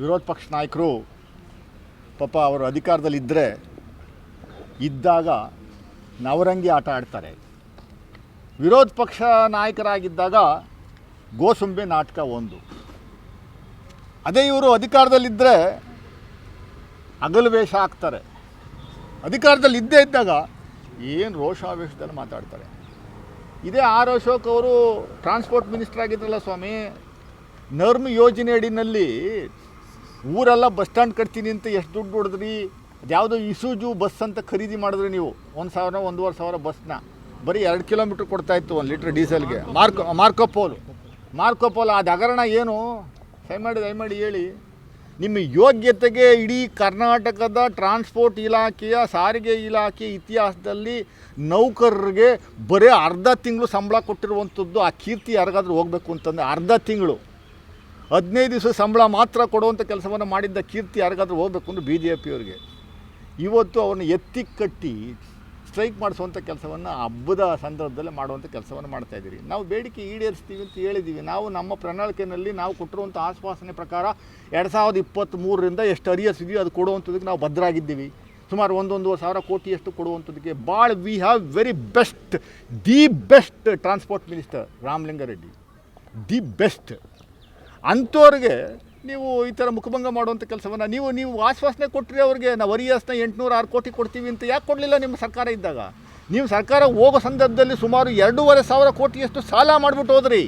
ವಿರೋಧ ಪಕ್ಷ ನಾಯಕರು ಪಾಪ ಅವರು ಅಧಿಕಾರದಲ್ಲಿದ್ದರೆ ಇದ್ದಾಗ ನವರಂಗಿ ಆಟ ಆಡ್ತಾರೆ. ವಿರೋಧ ಪಕ್ಷ ನಾಯಕರಾಗಿದ್ದಾಗ ಗೋಸುಂಬೆ ನಾಟಕ ಒಂದು. ಅದೇ ಇವರು ಅಧಿಕಾರದಲ್ಲಿದ್ದರೆ ಹಗಲು ವೇಷ ಹಾಕ್ತಾರೆ. ಅಧಿಕಾರದಲ್ಲಿ ಇದ್ದೇ ಇದ್ದಾಗ ಏನು ರೋಷಾವೇಶದಲ್ಲಿ ಮಾತಾಡ್ತಾರೆ. ಇದೇ ಆರ್ ಅಶೋಕ್ ಅವರು ಟ್ರಾನ್ಸ್ಪೋರ್ಟ್ ಮಿನಿಸ್ಟರ್ ಆಗಿದ್ರಲ್ಲ ಸ್ವಾಮಿ, ನರ್ಮ್ ಯೋಜನೆ ಅಡಿನಲ್ಲಿ ಊರೆಲ್ಲ ಬಸ್ ಸ್ಟ್ಯಾಂಡ್ ಕಟ್ತೀನಿ ಅಂತ ಎಷ್ಟು ದುಡ್ಡು ಹೊಡೆದ್ರಿ? ಯಾವುದೋ ಇಸೂಜು ಬಸ್ ಅಂತ ಖರೀದಿ ಮಾಡಿದ್ರಿ ನೀವು. ಒಂದು ಸಾವಿರ, ಒಂದೂವರೆ ಸಾವಿರ ಬಸ್ನ. ಬರೀ ಎರಡು ಕಿಲೋಮೀಟ್ರ್ ಕೊಡ್ತಾಯಿತ್ತು ಒಂದು ಲೀಟ್ರ್ ಡೀಸೆಲ್ಗೆ. ಮಾರ್ಕೋ, ಮಾರ್ಕೋಪೋಲು. ಮಾರ್ಕೋಪೋಲ್ ಅದು ಹಗರಣ ಏನು? ದಯಮಾಡಿ ದಯಮಾಡಿ ಹೇಳಿ. ನಿಮ್ಮ ಯೋಗ್ಯತೆಗೆ ಇಡೀ ಕರ್ನಾಟಕದ ಟ್ರಾನ್ಸ್ಪೋರ್ಟ್ ಇಲಾಖೆಯ, ಸಾರಿಗೆ ಇಲಾಖೆ ಇತಿಹಾಸದಲ್ಲಿ ನೌಕರರಿಗೆ ಬರೀ ಅರ್ಧ ತಿಂಗಳು ಸಂಬಳ ಕೊಟ್ಟಿರುವಂಥದ್ದು ಆ ಕೀರ್ತಿ ಯಾರಿಗಾದ್ರೂ ಹೋಗಬೇಕು ಅಂತಂದರೆ ಅರ್ಧ ತಿಂಗಳು. ಹದಿನೈದು ದಿವಸ ಸಂಬಳ ಮಾತ್ರ ಕೊಡುವಂಥ ಕೆಲಸವನ್ನು ಮಾಡಿದ್ದ ಕೀರ್ತಿ ಯಾರಿಗಾದ್ರೂ ಹೋಗಬೇಕು ಅಂದರೆ ಬಿ ಜೆ ಪಿಯವ್ರಿಗೆ ಇವತ್ತು ಅವ್ರನ್ನ ಎತ್ತಿ ಕಟ್ಟಿ ಸ್ಟ್ರೈಕ್ ಮಾಡಿಸುವಂಥ ಕೆಲಸವನ್ನು ಹಬ್ಬದ ಸಂದರ್ಭದಲ್ಲಿ ಮಾಡುವಂಥ ಕೆಲಸವನ್ನು ಮಾಡ್ತಾಯಿದ್ದೀರಿ ನಾವು ಬೇಡಿಕೆ ಈಡೇರಿಸ್ತೀವಿ ಅಂತ ಹೇಳಿದ್ದೀವಿ ನಾವು ನಮ್ಮ ಪ್ರಣಾಳಿಕೆಯಲ್ಲಿ ನಾವು ಕೊಟ್ಟಿರುವಂಥ ಆಶ್ವಾಸನೆ ಪ್ರಕಾರ ಎರಡು ಸಾವಿರದ ಇಪ್ಪತ್ತ್ಮೂರರಿಂದ ಎಷ್ಟು ಅರಿಯರ್ಸ್ ಇದೆಯೋ ಅದು ಕೊಡುವಂಥದ್ದಕ್ಕೆ ನಾವು ಭದ್ರಾಗಿದ್ದೀವಿ. ಸುಮಾರು ಒಂದೊಂದುವರೆ ಸಾವಿರ ಕೋಟಿಯಷ್ಟು ಕೊಡುವಂಥದ್ದಕ್ಕೆ ಭಾಳ we have very best the best transport minister Ramalinga Reddy. The best ಅಂಥವ್ರಿಗೆ ನೀವು ಈ ಥರ ಮುಖಭಂಗ ಮಾಡುವಂಥ ಕೆಲಸವನ್ನು ನೀವು ನೀವು ಆಶ್ವಾಸನೆ ಕೊಟ್ಟರೆ ಅವ್ರಿಗೆ ನಾವು ವರಿಯಸ್ನ ಎಂಟುನೂರು ಆರು ಕೋಟಿ ಕೊಡ್ತೀವಿ ಅಂತ ಯಾಕೆ ಕೊಡಲಿಲ್ಲ ನಿಮ್ಮ ಸರ್ಕಾರ ಇದ್ದಾಗ? ನೀವು ಸರ್ಕಾರ ಹೋಗೋ ಸಂದರ್ಭದಲ್ಲಿ ಸುಮಾರು ಎರಡೂವರೆ ಸಾವಿರ ಕೋಟಿಯಷ್ಟು ಸಾಲ ಮಾಡಿಬಿಟ್ಟು ಹೋದ್ರಿ.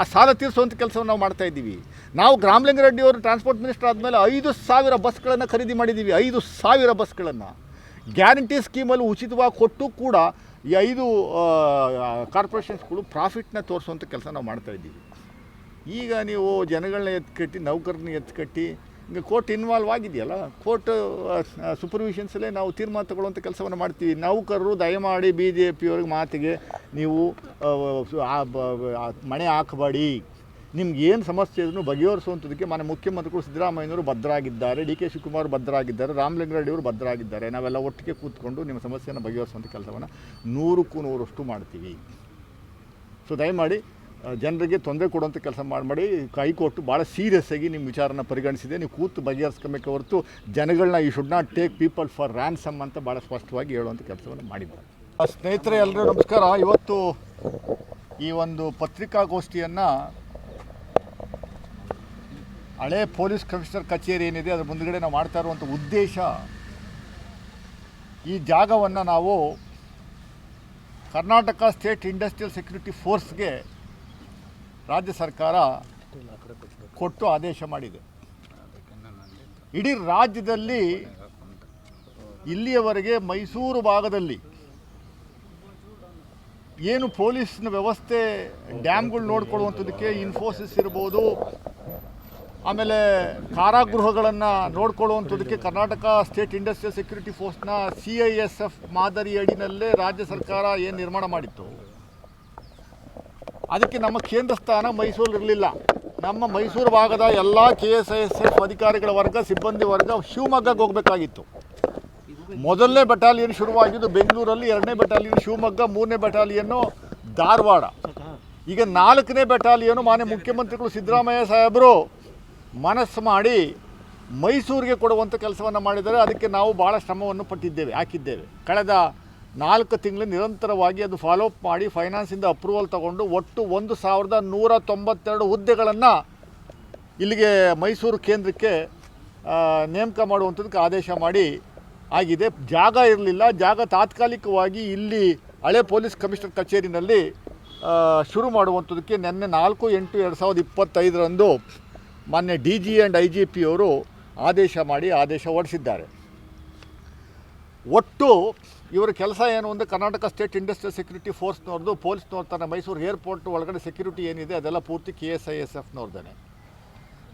ಆ ಸಾಲ ತೀರಿಸುವಂಥ ಕೆಲಸವನ್ನು ನಾವು ಮಾಡ್ತಾ ಇದ್ದೀವಿ. ನಾವು ಗ್ರಾಮಲಿಂಗರೆಡ್ಡಿ ಅವರು ಟ್ರಾನ್ಸ್ಪೋರ್ಟ್ ಮಿನಿಸ್ಟರ್ ಆದಮೇಲೆ ಐದು ಸಾವಿರ ಬಸ್ಗಳನ್ನು ಖರೀದಿ ಮಾಡಿದ್ದೀವಿ, ಐದು ಸಾವಿರ ಬಸ್ಗಳನ್ನು. ಗ್ಯಾರಂಟಿ ಸ್ಕೀಮಲ್ಲಿ ಉಚಿತವಾಗಿ ಕೊಟ್ಟು ಕೂಡ ಈ ಐದು ಕಾರ್ಪೊರೇಷನ್ಸ್ಗಳು ಪ್ರಾಫಿಟ್ನ ತೋರಿಸುವಂಥ ಕೆಲಸ ನಾವು ಮಾಡ್ತಾ ಇದ್ದೀವಿ. ಈಗ ನೀವು ಜನಗಳನ್ನ ಎತ್ಕಟ್ಟಿ, ನೌಕರನ್ನ ಎತ್ಕಟ್ಟಿ, ಈಗ ಕೋರ್ಟ್ ಇನ್ವಾಲ್ವ್ ಆಗಿದೆಯಲ್ಲ ಕೋರ್ಟ್ ಸೂಪರ್ವಿಷನ್ಸಲ್ಲೇ ನಾವು ತೀರ್ಮಾನ ತಗೊಳ್ಳುವಂಥ ಕೆಲಸವನ್ನು ಮಾಡ್ತೀವಿ. ನೌಕರರು ದಯಮಾಡಿ ಬಿ ಜೆ ಪಿಯವ್ರಿಗೆ ಮಾತಿಗೆ ನೀವು ಮಣೆ ಹಾಕಬೇಡಿ. ನಿಮ್ಗೆ ಏನು ಸಮಸ್ಯೆ ಇದನ್ನು ಬಗೆಹರಿಸುವಂಥದಕ್ಕೆ ಮನೆ ಮುಖ್ಯಮಂತ್ರಿಗಳು ಸಿದ್ದರಾಮಯ್ಯನವರು ಭದ್ರಾಗಿದ್ದಾರೆ, ಡಿ ಕೆ ಶಿವಕುಮಾರ್ ಭದ್ರಾಗಿದ್ದಾರೆ ರಾಮಲಿಂಗಾರೆಡ್ಡಿಯವರು ಭದ್ರಾಗಿದ್ದಾರೆ. ನಾವೆಲ್ಲ ಒಟ್ಟಿಗೆ ಕೂತ್ಕೊಂಡು ನಿಮ್ಮ ಸಮಸ್ಯೆಯನ್ನು ಬಗೆಹರಿಸುವಂಥ ಕೆಲಸವನ್ನು ನೂರಕ್ಕೂ ನೂರಷ್ಟು ಮಾಡ್ತೀವಿ. ಸೊ ದಯಮಾಡಿ ಜನರಿಗೆ ತೊಂದರೆ ಕೊಡುವಂಥ ಕೆಲಸ ಮಾಡಬೇಡಿ ಹೈಕೋರ್ಟ್ ಭಾಳ ಸೀರಿಯಸ್ ಆಗಿ ನಿಮ್ಮ ವಿಚಾರನ ಪರಿಗಣಿಸಿದೆ. ನೀವು ಕೂತು ಬಗೆಹರಿಸ್ಕೊಬೇಕೆ ಹೊರತು ಜನಗಳನ್ನ ಈ should not take people for ransom ಅಂತ ಭಾಳ ಸ್ಪಷ್ಟವಾಗಿ ಹೇಳುವಂಥ ಕೆಲಸವನ್ನು ಮಾಡಿದ್ದಾರೆ. ಸ್ನೇಹಿತರೆ ಎಲ್ಲರೂ ನಮಸ್ಕಾರ. ಇವತ್ತು ಈ ಒಂದು ಪತ್ರಿಕಾಗೋಷ್ಠಿಯನ್ನು ಹಳೆ ಪೊಲೀಸ್ ಕಮಿಷನರ್ ಕಚೇರಿ ಏನಿದೆ, ಅದ್ರ ಮುಂದುಗಡೆ ನಾವು ಮಾಡ್ತಾ ಇರುವಂಥ ಉದ್ದೇಶ ಈ ಜಾಗವನ್ನು ನಾವು ಕರ್ನಾಟಕ ಸ್ಟೇಟ್ ಇಂಡಸ್ಟ್ರಿಯಲ್ ಸೆಕ್ಯೂರಿಟಿ ಫೋರ್ಸ್ಗೆ ರಾಜ್ಯ ಸರ್ಕಾರ ಕೊಟ್ಟು ಆದೇಶ ಮಾಡಿದೆ. ಇಡೀ ರಾಜ್ಯದಲ್ಲಿ ಇಲ್ಲಿಯವರೆಗೆ ಮೈಸೂರು ಭಾಗದಲ್ಲಿ ಏನು ಪೊಲೀಸ್ನ ವ್ಯವಸ್ಥೆ ಡ್ಯಾಮ್ಗಳು ನೋಡ್ಕೊಳ್ಳುವಂಥದ್ದಕ್ಕೆ ಇನ್ಫೋಸಿಸ್ ಇರ್ಬೋದು, ಆಮೇಲೆ ಕಾರಾಗೃಹಗಳನ್ನು ನೋಡ್ಕೊಳ್ಳುವಂಥದ್ದಕ್ಕೆ ಕರ್ನಾಟಕ ಸ್ಟೇಟ್ ಇಂಡಸ್ಟ್ರಿಯಲ್ ಸೆಕ್ಯೂರಿಟಿ ಫೋರ್ಸ್ನ ಸಿ ಐ ಎಸ್ ಎಫ್ ಮಾದರಿ ಅಡಿನಲ್ಲೇ ರಾಜ್ಯ ಸರ್ಕಾರ ಏನು ನಿರ್ಮಾಣ ಮಾಡಿತ್ತು? ಅದಕ್ಕೆ ನಮ್ಮ ಕೇಂದ್ರ ಸ್ಥಾನ ಮೈಸೂರು ಇರಲಿಲ್ಲ. ನಮ್ಮ ಮೈಸೂರು ಭಾಗದ ಎಲ್ಲ K S I S F ಅಧಿಕಾರಿಗಳ ವರ್ಗ, ಸಿಬ್ಬಂದಿ ವರ್ಗ ಶಿವಮೊಗ್ಗಕ್ಕೆ ಹೋಗಬೇಕಾಗಿತ್ತು. ಮೊದಲನೇ ಬಟಾಲಿಯನ್ ಶುರುವಾಗಿದ್ದು ಬೆಂಗಳೂರಲ್ಲಿ ಎರಡನೇ ಬಟಾಲಿಯನ್ ಶಿವಮೊಗ್ಗ, ಮೂರನೇ ಬೆಟಾಲಿಯನ್ನು ಧಾರವಾಡ. ಈಗ ನಾಲ್ಕನೇ ಬೆಟಾಲಿಯನ್ನು ಮಾನ್ಯ ಮುಖ್ಯಮಂತ್ರಿಗಳು ಸಿದ್ದರಾಮಯ್ಯ ಸಾಹೇಬರು ಮನಸ್ಸು ಮಾಡಿ ಮೈಸೂರಿಗೆ ಕೊಡುವಂಥ ಕೆಲಸವನ್ನು ಮಾಡಿದ್ದಾರೆ. ಅದಕ್ಕೆ ನಾವು ಭಾಳ ಶ್ರಮವನ್ನು ಪಟ್ಟಿದ್ದೇವೆ, ಹಾಕಿದ್ದೇವೆ. ಕಳೆದ ನಾಲ್ಕು ತಿಂಗಳು ನಿರಂತರವಾಗಿ ಅದು ಫಾಲೋ ಅಪ್ ಮಾಡಿ ಫೈನಾನ್ಸಿಂದ ಅಪ್ರೂವಲ್ ತಗೊಂಡು ಒಟ್ಟು ಒಂದು ಸಾವಿರದ ನೂರ ತೊಂಬತ್ತೆರಡು ಹುದ್ದೆಗಳನ್ನು ಇಲ್ಲಿಗೆ ಮೈಸೂರು ಕೇಂದ್ರಕ್ಕೆ ನೇಮಕ ಮಾಡುವಂಥದ್ದಕ್ಕೆ ಆದೇಶ ಮಾಡಿ ಆಗಿದೆ. ಜಾಗ ಇರಲಿಲ್ಲ. ಜಾಗ ತಾತ್ಕಾಲಿಕವಾಗಿ ಇಲ್ಲಿ ಹಳೆ ಪೊಲೀಸ್ ಕಮಿಷನರ್ ಕಚೇರಿನಲ್ಲಿ ಶುರು ಮಾಡುವಂಥದ್ದಕ್ಕೆ ನಿನ್ನೆ ನಾಲ್ಕು ಎಂಟು ಎರಡು ಸಾವಿರದ ಇಪ್ಪತ್ತೈದರಂದು ಮಾನ್ಯ D G and I G P ಅವರು ಆದೇಶ ಮಾಡಿ ಆದೇಶ ಹೊರಡಿಸಿದ್ದಾರೆ. ಒಟ್ಟು ಇವರ ಕೆಲಸ ಏನು ಅಂದರೆ ಕರ್ನಾಟಕ ಸ್ಟೇಟ್ ಇಂಡಸ್ಟ್ರಿಯಲ್ ಸೆಕ್ಯೂರಿಟಿ ಫೋರ್ಸ್ನವ್ರದ್ದು ಪೊಲೀಸ್ನವ್ರ ತನ್ನ ಮೈಸೂರು ಏರ್ಪೋರ್ಟ್ ಒಳಗಡೆ ಸೆಕ್ಯೂರಿಟಿ ಏನಿದೆ, ಅದೆಲ್ಲ ಪೂರ್ತಿ ಕೆ ಎಸ್ ಐ ಎಸ್ ಎಫ್ನವ್ರದ್ದೇನೆ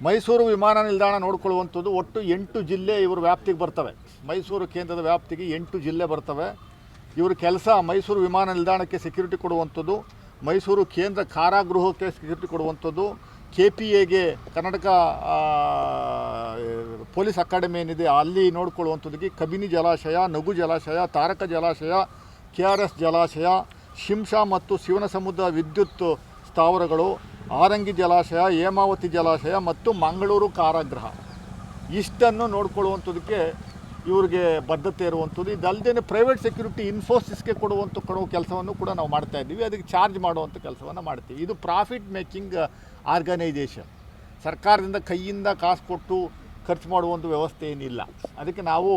ಮೈಸೂರು ವಿಮಾನ ನಿಲ್ದಾಣ ನೋಡ್ಕೊಳ್ಳುವಂಥದ್ದು ಒಟ್ಟು ಎಂಟು ಜಿಲ್ಲೆ ಇವ್ರ ವ್ಯಾಪ್ತಿಗೆ ಬರ್ತವೆ. ಮೈಸೂರು ಕೇಂದ್ರದ ವ್ಯಾಪ್ತಿಗೆ ಎಂಟು ಜಿಲ್ಲೆ ಬರ್ತವೆ. ಇವರ ಕೆಲಸ ಮೈಸೂರು ವಿಮಾನ ನಿಲ್ದಾಣಕ್ಕೆ ಸೆಕ್ಯೂರಿಟಿ ಕೊಡುವಂಥದ್ದು, ಮೈಸೂರು ಕೇಂದ್ರ ಕಾರಾಗೃಹಕ್ಕೆ ಸೆಕ್ಯೂರಿಟಿ ಕೊಡುವಂಥದ್ದು ಕೆ ಪಿ ಎಗೆ ಕರ್ನಾಟಕ ಪೊಲೀಸ್ ಅಕಾಡೆಮಿ ಏನಿದೆ ಅಲ್ಲಿ ನೋಡ್ಕೊಳ್ಳುವಂಥದ್ದಕ್ಕೆ ಕಬಿನಿ ಜಲಾಶಯ, ನಗು ಜಲಾಶಯ, ತಾರಕ ಜಲಾಶಯ ಕೆ ಆರ್ ಎಸ್ ಜಲಾಶಯ ಶಿಂಷಾ ಮತ್ತು ಶಿವನ ಸಮುದ್ರ ವಿದ್ಯುತ್ ಸ್ಥಾವರಗಳು, ಆರಂಗಿ ಜಲಾಶಯ, ಹೇಮಾವತಿ ಜಲಾಶಯ ಮತ್ತು ಮಂಗಳೂರು ಕಾರಾಗೃಹ. ಇಷ್ಟನ್ನು ನೋಡ್ಕೊಳ್ಳುವಂಥದ್ದಕ್ಕೆ ಇವ್ರಿಗೆ ಬದ್ಧತೆ ಇರುವಂಥದ್ದು. ಇದಲ್ಲದೆ ಪ್ರೈವೇಟ್ ಸೆಕ್ಯೂರಿಟಿ ಇನ್ಫೋಸಿಸ್ಗೆ ಕೊಡುವಂಥ ಕೊಡುವ ಕೆಲಸವನ್ನು ಕೂಡ ನಾವು ಮಾಡ್ತಾ ಇದ್ದೀವಿ. ಅದಕ್ಕೆ ಚಾರ್ಜ್ ಮಾಡುವಂಥ ಕೆಲಸವನ್ನು ಮಾಡ್ತೀವಿ. ಇದು ಪ್ರಾಫಿಟ್ ಮೇಕಿಂಗ್ ಆರ್ಗನೈಜೇಷನ್ ಸರ್ಕಾರದಿಂದ ಕೈಯಿಂದ ಕಾಸು ಕೊಟ್ಟು ಖರ್ಚು ಮಾಡುವಂಥ ವ್ಯವಸ್ಥೆ ಏನಿಲ್ಲ. ಅದಕ್ಕೆ ನಾವು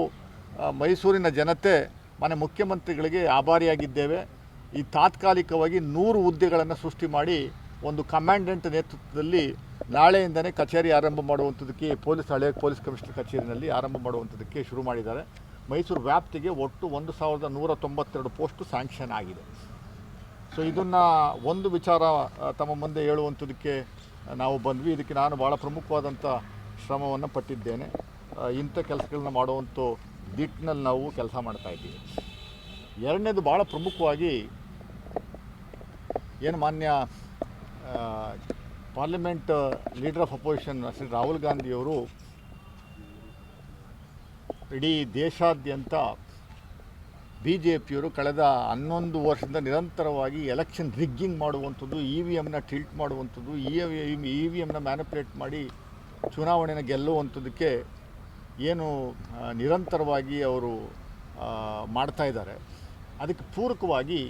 ಮೈಸೂರಿನ ಜನತೆ ಮನೆ ಮುಖ್ಯಮಂತ್ರಿಗಳಿಗೆ ಆಭಾರಿಯಾಗಿದ್ದೇವೆ. ಈ ತಾತ್ಕಾಲಿಕವಾಗಿ ನೂರು ಹುದ್ದೆಗಳನ್ನು ಸೃಷ್ಟಿ ಮಾಡಿ ಒಂದು ಕಮಾಂಡೆಂಟ್ ನೇತೃತ್ವದಲ್ಲಿ ನಾಳೆಯಿಂದನೇ ಕಚೇರಿ ಆರಂಭ ಮಾಡುವಂಥದ್ದಕ್ಕೆ ಪೊಲೀಸ್, ಹಳೆ ಪೊಲೀಸ್ ಕಮಿಷನರ್ ಕಚೇರಿನಲ್ಲಿ ಆರಂಭ ಮಾಡುವಂಥದ್ದಕ್ಕೆ ಶುರು ಮಾಡಿದ್ದಾರೆ. ಮೈಸೂರು ವ್ಯಾಪ್ತಿಗೆ ಒಟ್ಟು ಒಂದು ಸಾವಿರದ ನೂರ ತೊಂಬತ್ತೆರಡು ಪೋಸ್ಟು ಸ್ಯಾಂಕ್ಷನ್ ಆಗಿದೆ. ಸೊ, ಇದನ್ನು ಒಂದು ವಿಚಾರ ತಮ್ಮ ಮುಂದೆ ಹೇಳುವಂಥದಕ್ಕೆ ನಾವು ಬಂದ್ವಿ. ಇದಕ್ಕೆ ನಾನು ಭಾಳ ಪ್ರಮುಖವಾದಂಥ ಶ್ರಮವನ್ನು ಪಟ್ಟಿದ್ದೇನೆ. ಇಂಥ ಕೆಲಸಗಳನ್ನ ಮಾಡುವಂಥ ದಿಟ್ಟಿನಲ್ಲಿ ನಾವು ಕೆಲಸ ಮಾಡ್ತಾ ಇದ್ದೀವಿ. ಎರಡನೇದು ಭಾಳ ಪ್ರಮುಖವಾಗಿ ಏನು ಮಾನ್ಯ parliament leader of opposition Shri Rahul ಗಾಂಧಿಯವರು ಇಡೀ ದೇಶಾದ್ಯಂತ ಬಿ ಜೆ ಪಿಯವರು ಕಳೆದ ಹನ್ನೊಂದು ವರ್ಷದಿಂದ ನಿರಂತರವಾಗಿ ಎಲೆಕ್ಷನ್ ರಿಗ್ಗಿಂಗ್ ಮಾಡುವಂಥದ್ದು, ಇ ವಿ ಎಮ್ನ ಟಿಲ್ಟ್ ಮಾಡುವಂಥದ್ದು, ಇ ವಿ ಎಮ್ನ ಮ್ಯಾನಿಪುಲೇಟ್ ಮಾಡಿ ಚುನಾವಣೆನ ಗೆಲ್ಲುವಂಥದ್ದಕ್ಕೆ ಏನು ನಿರಂತರವಾಗಿ ಅವರು ಮಾಡ್ತಾ ಇದ್ದಾರೆ. ಅದಕ್ಕೆ ಪೂರಕವಾಗಿ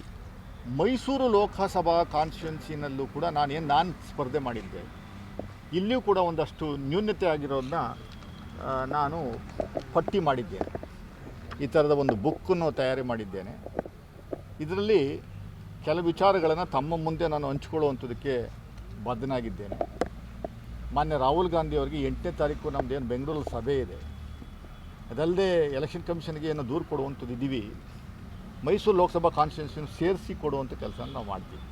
ಮೈಸೂರು ಲೋಕಸಭಾ ಕಾನ್ಸ್ಟಿಟ್ಯುನ್ಸಿನಲ್ಲೂ ಕೂಡ ನಾನೇನು, ನಾನು ಸ್ಪರ್ಧೆ ಮಾಡಿದ್ದೆ. ಇಲ್ಲಿಯೂ ಕೂಡ ಒಂದಷ್ಟು ನ್ಯೂನ್ಯತೆ ಆಗಿರೋದನ್ನ ನಾನು ಪಟ್ಟಿ ಮಾಡಿದ್ದೇನೆ ಈ ಥರದ ಒಂದು ಬುಕ್ಕನ್ನು ತಯಾರಿ ಮಾಡಿದ್ದೇನೆ. ಇದರಲ್ಲಿ ಕೆಲವು ವಿಚಾರಗಳನ್ನು ತಮ್ಮ ಮುಂದೆ ನಾನು ಹಂಚ್ಕೊಳ್ಳುವಂಥದಕ್ಕೆ ಬದ್ಧನಾಗಿದ್ದೇನೆ. ಮಾನ್ಯ ರಾಹುಲ್ ಗಾಂಧಿ ಅವರಿಗೆ ಎಂಟನೇ ತಾರೀಕು ನಮ್ಮದೇನು ಬೆಂಗಳೂರಲ್ಲಿ ಸಭೆ ಇದೆ. ಅದಲ್ಲದೆ ಎಲೆಕ್ಷನ್ ಕಮಿಷನ್ಗೆ ಏನೋ ದೂರು ಕೊಡುವಂಥದ್ದು ಇದ್ದೀವಿ ಮೈಸೂರು ಲೋಕಸಭಾ ಕಾನ್ಸ್ಟಿಟ್ಯೂನ್ಸಿನ ಸೇರಿಸಿ ಕೊಡುವಂಥ ಕೆಲಸ ನಾವು ಮಾಡ್ತೀವಿ.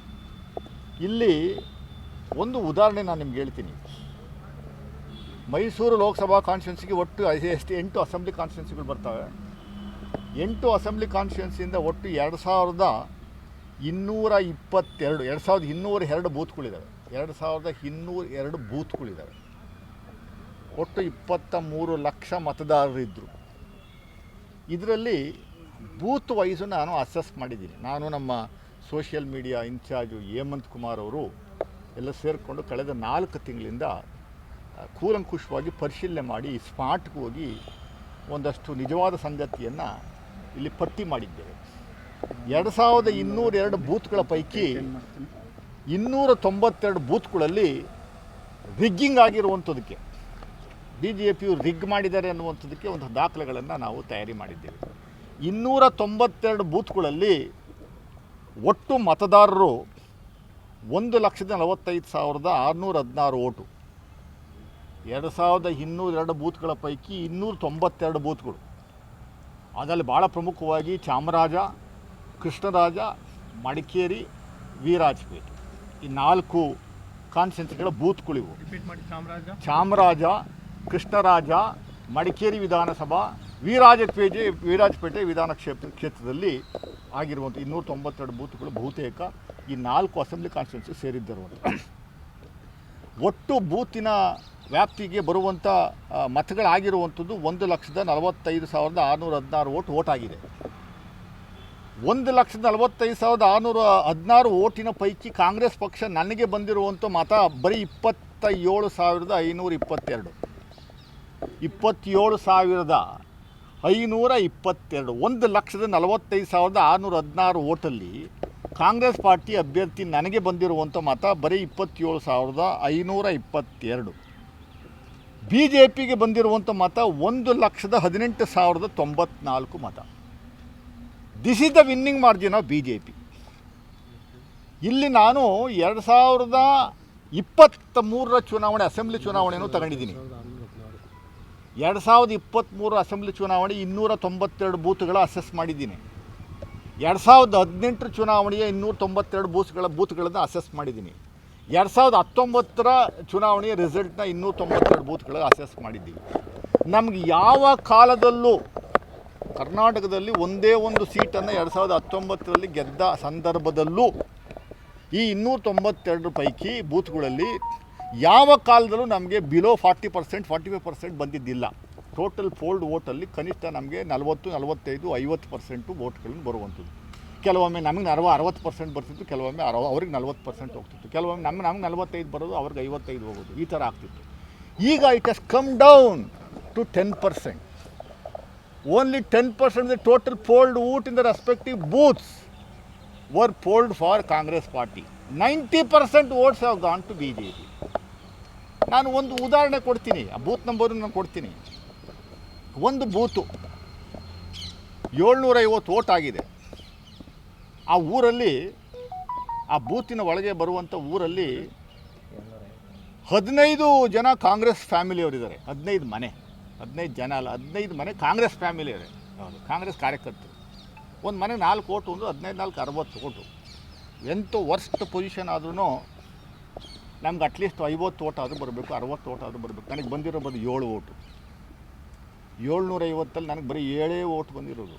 ಇಲ್ಲಿ ಒಂದು ಉದಾಹರಣೆ ನಾನು ನಿಮ್ಗೆ ಹೇಳ್ತೀನಿ. ಮೈಸೂರು ಲೋಕಸಭಾ ಕಾನ್ಸ್ಟಿಟ್ಯೂನ್ಸಿಗೆ ಒಟ್ಟು ಎಷ್ಟು ಎಂಟು ಅಸೆಂಬ್ಲಿ ಕಾನ್ಸ್ಟಿಟ್ಯೂನ್ಸಿಗಳು ಬರ್ತವೆ. ಎಂಟು ಅಸೆಂಬ್ಲಿ ಕಾನ್ಸ್ಟಿಟ್ಯೂನ್ಸಿಯಿಂದ ಒಟ್ಟು ಎರಡು ಸಾವಿರದ ಇನ್ನೂರ ಇಪ್ಪತ್ತೆರಡು, ಎರಡು ಸಾವಿರದ ಇನ್ನೂರ ಎರಡು ಬೂತ್ಗಳಿದ್ದಾವೆ ಎರಡು ಸಾವಿರದ ಇನ್ನೂರ ಎರಡು ಬೂತ್ಗಳಿದ್ದಾವೆ ಒಟ್ಟು ಇಪ್ಪತ್ತ ಮೂರು ಲಕ್ಷ ಮತದಾರರಿದ್ದರು ಇದರಲ್ಲಿ ಬೂತ್ ವೈಸು ನಾನು ಅಸೆಸ್ ಮಾಡಿದ್ದೀನಿ. ನಾನು ನಮ್ಮ social media incharge Hemanth Kumar ಅವರು ಎಲ್ಲ ಸೇರಿಕೊಂಡು ಕಳೆದ ನಾಲ್ಕು ತಿಂಗಳಿಂದ ಕೂಲಂಕುಷವಾಗಿ ಪರಿಶೀಲನೆ ಮಾಡಿ ಸ್ಮಾರ್ಟ್ಗೆ ಹೋಗಿ ಒಂದಷ್ಟು ನಿಜವಾದ ಸಂಗತಿಯನ್ನು ಇಲ್ಲಿ ಪಟ್ಟಿ ಮಾಡಿದ್ದೇವೆ. ಎರಡು ಸಾವಿರದ ಇನ್ನೂರ ಎರಡು ಬೂತ್ಗಳ ಪೈಕಿ ಇನ್ನೂರ ತೊಂಬತ್ತೆರಡು ಬೂತ್ಗಳಲ್ಲಿ ರಿಗ್ಗಿಂಗ್ ಆಗಿರುವಂಥದ್ದಕ್ಕೆ ಬಿ ಜೆ ಪಿಯು ರಿಗ್ ಮಾಡಿದ್ದಾರೆ ಅನ್ನುವಂಥದ್ದಕ್ಕೆ ಒಂದು ದಾಖಲೆಗಳನ್ನು ನಾವು ತಯಾರಿ ಮಾಡಿದ್ದೇವೆ. ಇನ್ನೂರ ತೊಂಬತ್ತೆರಡು ಬೂತ್ಗಳಲ್ಲಿ ಒಟ್ಟು ಮತದಾರರು ಒಂದು ಲಕ್ಷದ ನಲವತ್ತೈದು ಸಾವಿರದ ಆರುನೂರ ಹದಿನಾರು ಓಟು. ಎರಡು ಸಾವಿರದ ಇನ್ನೂರ ಎರಡು ಬೂತ್ಗಳ ಪೈಕಿ ಇನ್ನೂರ ತೊಂಬತ್ತೆರಡು ಬೂತ್ಗಳು. ಅದರಲ್ಲಿ ಭಾಳ ಪ್ರಮುಖವಾಗಿ ಚಾಮರಾಜ, ಕೃಷ್ಣರಾಜ, ಮಡಿಕೇರಿ, ವೀರಾಜಪೇಟೆ. ಈ ನಾಲ್ಕು ಕಾನ್ಸ್ಟೆನ್ಸಿಗಳ ಬೂತ್ಗಳಿವು. ರಿಪೀಟ್ ಮಾಡಿ ಚಾಮರಾಜ. ಚಾಮರಾಜ ಕೃಷ್ಣರಾಜ ಮಡಿಕೇರಿ ವಿಧಾನಸಭಾ ವೀರಾಜಪೇಟೆ ವೀರಾಜಪೇಟೆ ವಿಧಾನ ಕ್ಷೇತ್ರ ಕ್ಷೇತ್ರದಲ್ಲಿ ಆಗಿರುವಂಥ ಇನ್ನೂರ ತೊಂಬತ್ತೆರಡು ಬೂತ್ಗಳು ಬಹುತೇಕ ಈ ನಾಲ್ಕು ಅಸೆಂಬ್ಲಿ ಕಾನ್ಸ್ಟಿಟ್ಯೂನ್ಸಿ ಸೇರಿದ್ದರುವಂಥ ಒಟ್ಟು ಬೂತಿನ ವ್ಯಾಪ್ತಿಗೆ ಬರುವಂಥ ಮತಗಳಾಗಿರುವಂಥದ್ದು ಒಂದು ಲಕ್ಷದ ನಲವತ್ತೈದು ಸಾವಿರದ ಆರುನೂರ ಹದಿನಾರು ಓಟ್ ಓಟ್ ಆಗಿದೆ. ಒಂದು ಲಕ್ಷದ ನಲವತ್ತೈದು ಸಾವಿರದ ಆರುನೂರ ಹದಿನಾರು ಓಟಿನ ಪೈಕಿ ಕಾಂಗ್ರೆಸ್ ಪಕ್ಷ ನನಗೆ ಬಂದಿರುವಂಥ ಮತ ಬರೀ ಇಪ್ಪತ್ತ ಏಳು ಸಾವಿರದ ಐನೂರ ಇಪ್ಪತ್ತೆರಡು. ಇಪ್ಪತ್ತೇಳು ಸಾವಿರದ ಐನೂರ ಇಪ್ಪತ್ತೆರಡು. ಒಂದು ಲಕ್ಷದ ನಲವತ್ತೈದು ಸಾವಿರದ ಆರುನೂರ ಹದಿನಾರು ಓಟಲ್ಲಿ ಕಾಂಗ್ರೆಸ್ ಪಾರ್ಟಿ ಅಭ್ಯರ್ಥಿ ನನಗೆ ಬಂದಿರುವಂಥ ಮತ ಬರೀ ಇಪ್ಪತ್ತೇಳು ಸಾವಿರದ ಐನೂರ ಇಪ್ಪತ್ತೆರಡು. ಬಿ ಜೆ ಪಿಗೆ ಬಂದಿರುವಂಥ ಮತ ಒಂದು ಲಕ್ಷದ ಹದಿನೆಂಟು ಸಾವಿರದ ತೊಂಬತ್ನಾಲ್ಕು ಮತ. This is the winning margin of B J P ಇಲ್ಲಿ ನಾನು ಎರಡು ಸಾವಿರದ ಇಪ್ಪತ್ತ ಮೂರರ ಚುನಾವಣೆ, ಅಸೆಂಬ್ಲಿ ಚುನಾವಣೆಯನ್ನು ತಗೊಂಡಿದ್ದೀನಿ. ಎರಡು ಸಾವಿರದ ಇಪ್ಪತ್ತ್ಮೂರು ಅಸೆಂಬ್ಲಿ ಚುನಾವಣೆ ಇನ್ನೂರ ತೊಂಬತ್ತೆರಡು ಬೂತ್ಗಳ ಅಸೆಸ್ ಮಾಡಿದ್ದೀನಿ. ಎರಡು ಸಾವಿರದ ಹದಿನೆಂಟರ ಚುನಾವಣೆಯ ಇನ್ನೂರ ತೊಂಬತ್ತೆರಡು ಬೂತ್ಗಳ, ಬೂತ್ಗಳನ್ನು ಅಸೆಸ್ ಮಾಡಿದ್ದೀನಿ. ಎರಡು ಸಾವಿರದ ಹತ್ತೊಂಬತ್ತರ ಚುನಾವಣೆಯ ರಿಸಲ್ಟ್ನ ಇನ್ನೂರ ತೊಂಬತ್ತೆರಡು ಬೂತ್ಗಳ ಅಸೆಸ್ ಮಾಡಿದ್ದೀವಿ ನಮ್ಗೆ ಯಾವ ಕಾಲದಲ್ಲೂ ಕರ್ನಾಟಕದಲ್ಲಿ ಒಂದೇ ಒಂದು ಸೀಟನ್ನು ಎರಡು ಸಾವಿರದ ಹತ್ತೊಂಬತ್ತರಲ್ಲಿ ಗೆದ್ದ ಸಂದರ್ಭದಲ್ಲೂ ಈ ಇನ್ನೂರ ತೊಂಬತ್ತೆರಡು ಪೈಕಿ ಬೂತ್ಗಳಲ್ಲಿ ಯಾವ ಕಾಲದಲ್ಲೂ ನಮಗೆ below forty percent forty five percent ಬಂದಿದ್ದಿಲ್ಲ. Total polled ವೋಟಲ್ಲಿ ಕನಿಷ್ಠ ನಮಗೆ ನಲವತ್ತು, ನಲವತ್ತೈದು, ಐವತ್ತು ಪರ್ಸೆಂಟು ವೋಟ್ಗಳನ್ನು ಬರುವಂಥದ್ದು. ಕೆಲವೊಮ್ಮೆ ನಮಗೆ ಅರವ ಅರವತ್ತು ಪರ್ಸೆಂಟ್ ಬರ್ತಿತ್ತು, ಕೆಲವೊಮ್ಮೆ ಅರವ, ಅವ್ರಿಗೆ ನಲ್ವತ್ತು ಪರ್ಸೆಂಟ್ ಹೋಗ್ತಿತ್ತು. ಕೆಲವೊಮ್ಮೆ ನಮ್ಮ ನಮ್ಗೆ ನಲವತ್ತೈದು ಬರೋದು, ಅವ್ರಿಗೆ ಐವತ್ತೈದು ಹೋಗೋದು. ಈ ಥರ ಆಗ್ತಿತ್ತು. ಈಗ it has come down to 10%. Only 10% of the total polled vote in the respective booths were polled for Congress party. 90% votes have gone to BJP. ನಾನು ಒಂದು ಉದಾಹರಣೆ ಕೊಡ್ತೀನಿ ಆ ಬೂತ್ ನಂಬರು ನಾನು ಕೊಡ್ತೀನಿ ಒಂದು ಬೂತು ಏಳ್ನೂರೈವತ್ತು ಓಟ್ ಆಗಿದೆ ಆ ಊರಲ್ಲಿ ಆ ಬೂತಿನ ಒಳಗೆ ಬರುವಂಥ ಊರಲ್ಲಿ ಹದಿನೈದು ಜನ ಕಾಂಗ್ರೆಸ್ ಫ್ಯಾಮಿಲಿಯವರಿದ್ದಾರೆ ಹದಿನೈದು ಮನೆ ಹದಿನೈದು ಜನ ಅಲ್ಲ, ಹದಿನೈದು ಮನೆ ಕಾಂಗ್ರೆಸ್ ಫ್ಯಾಮಿಲಿ ಇದೆ. ಹೌದು, ಕಾಂಗ್ರೆಸ್ ಕಾರ್ಯಕರ್ತರು. ಒಂದು ಮನೆ ನಾಲ್ಕು ಕೋಟು, ಒಂದು ಹದಿನೈದು, ನಾಲ್ಕು ಅರವತ್ತು ಕೋಟು. ಎಂಥ ವರ್ಸ್ಟ್ ಪೊಸಿಷನ್ ಆದ್ರೂ ನಮ್ಗೆ ಅಟ್ಲೀಸ್ಟ್ ಐವತ್ತು ಓಟ್ ಆದರೂ ಬರಬೇಕು, ಅರವತ್ತು ಓಟ್ ಆದರೂ ಬರಬೇಕು. ನನಗೆ ಬಂದಿರೋ ಬಂದು ಏಳು ಓಟು. ಏಳ್ನೂರೈವತ್ತಲ್ಲಿ ನನಗೆ ಬರೀ ಏಳೇ ಓಟ್ ಬಂದಿರೋದು.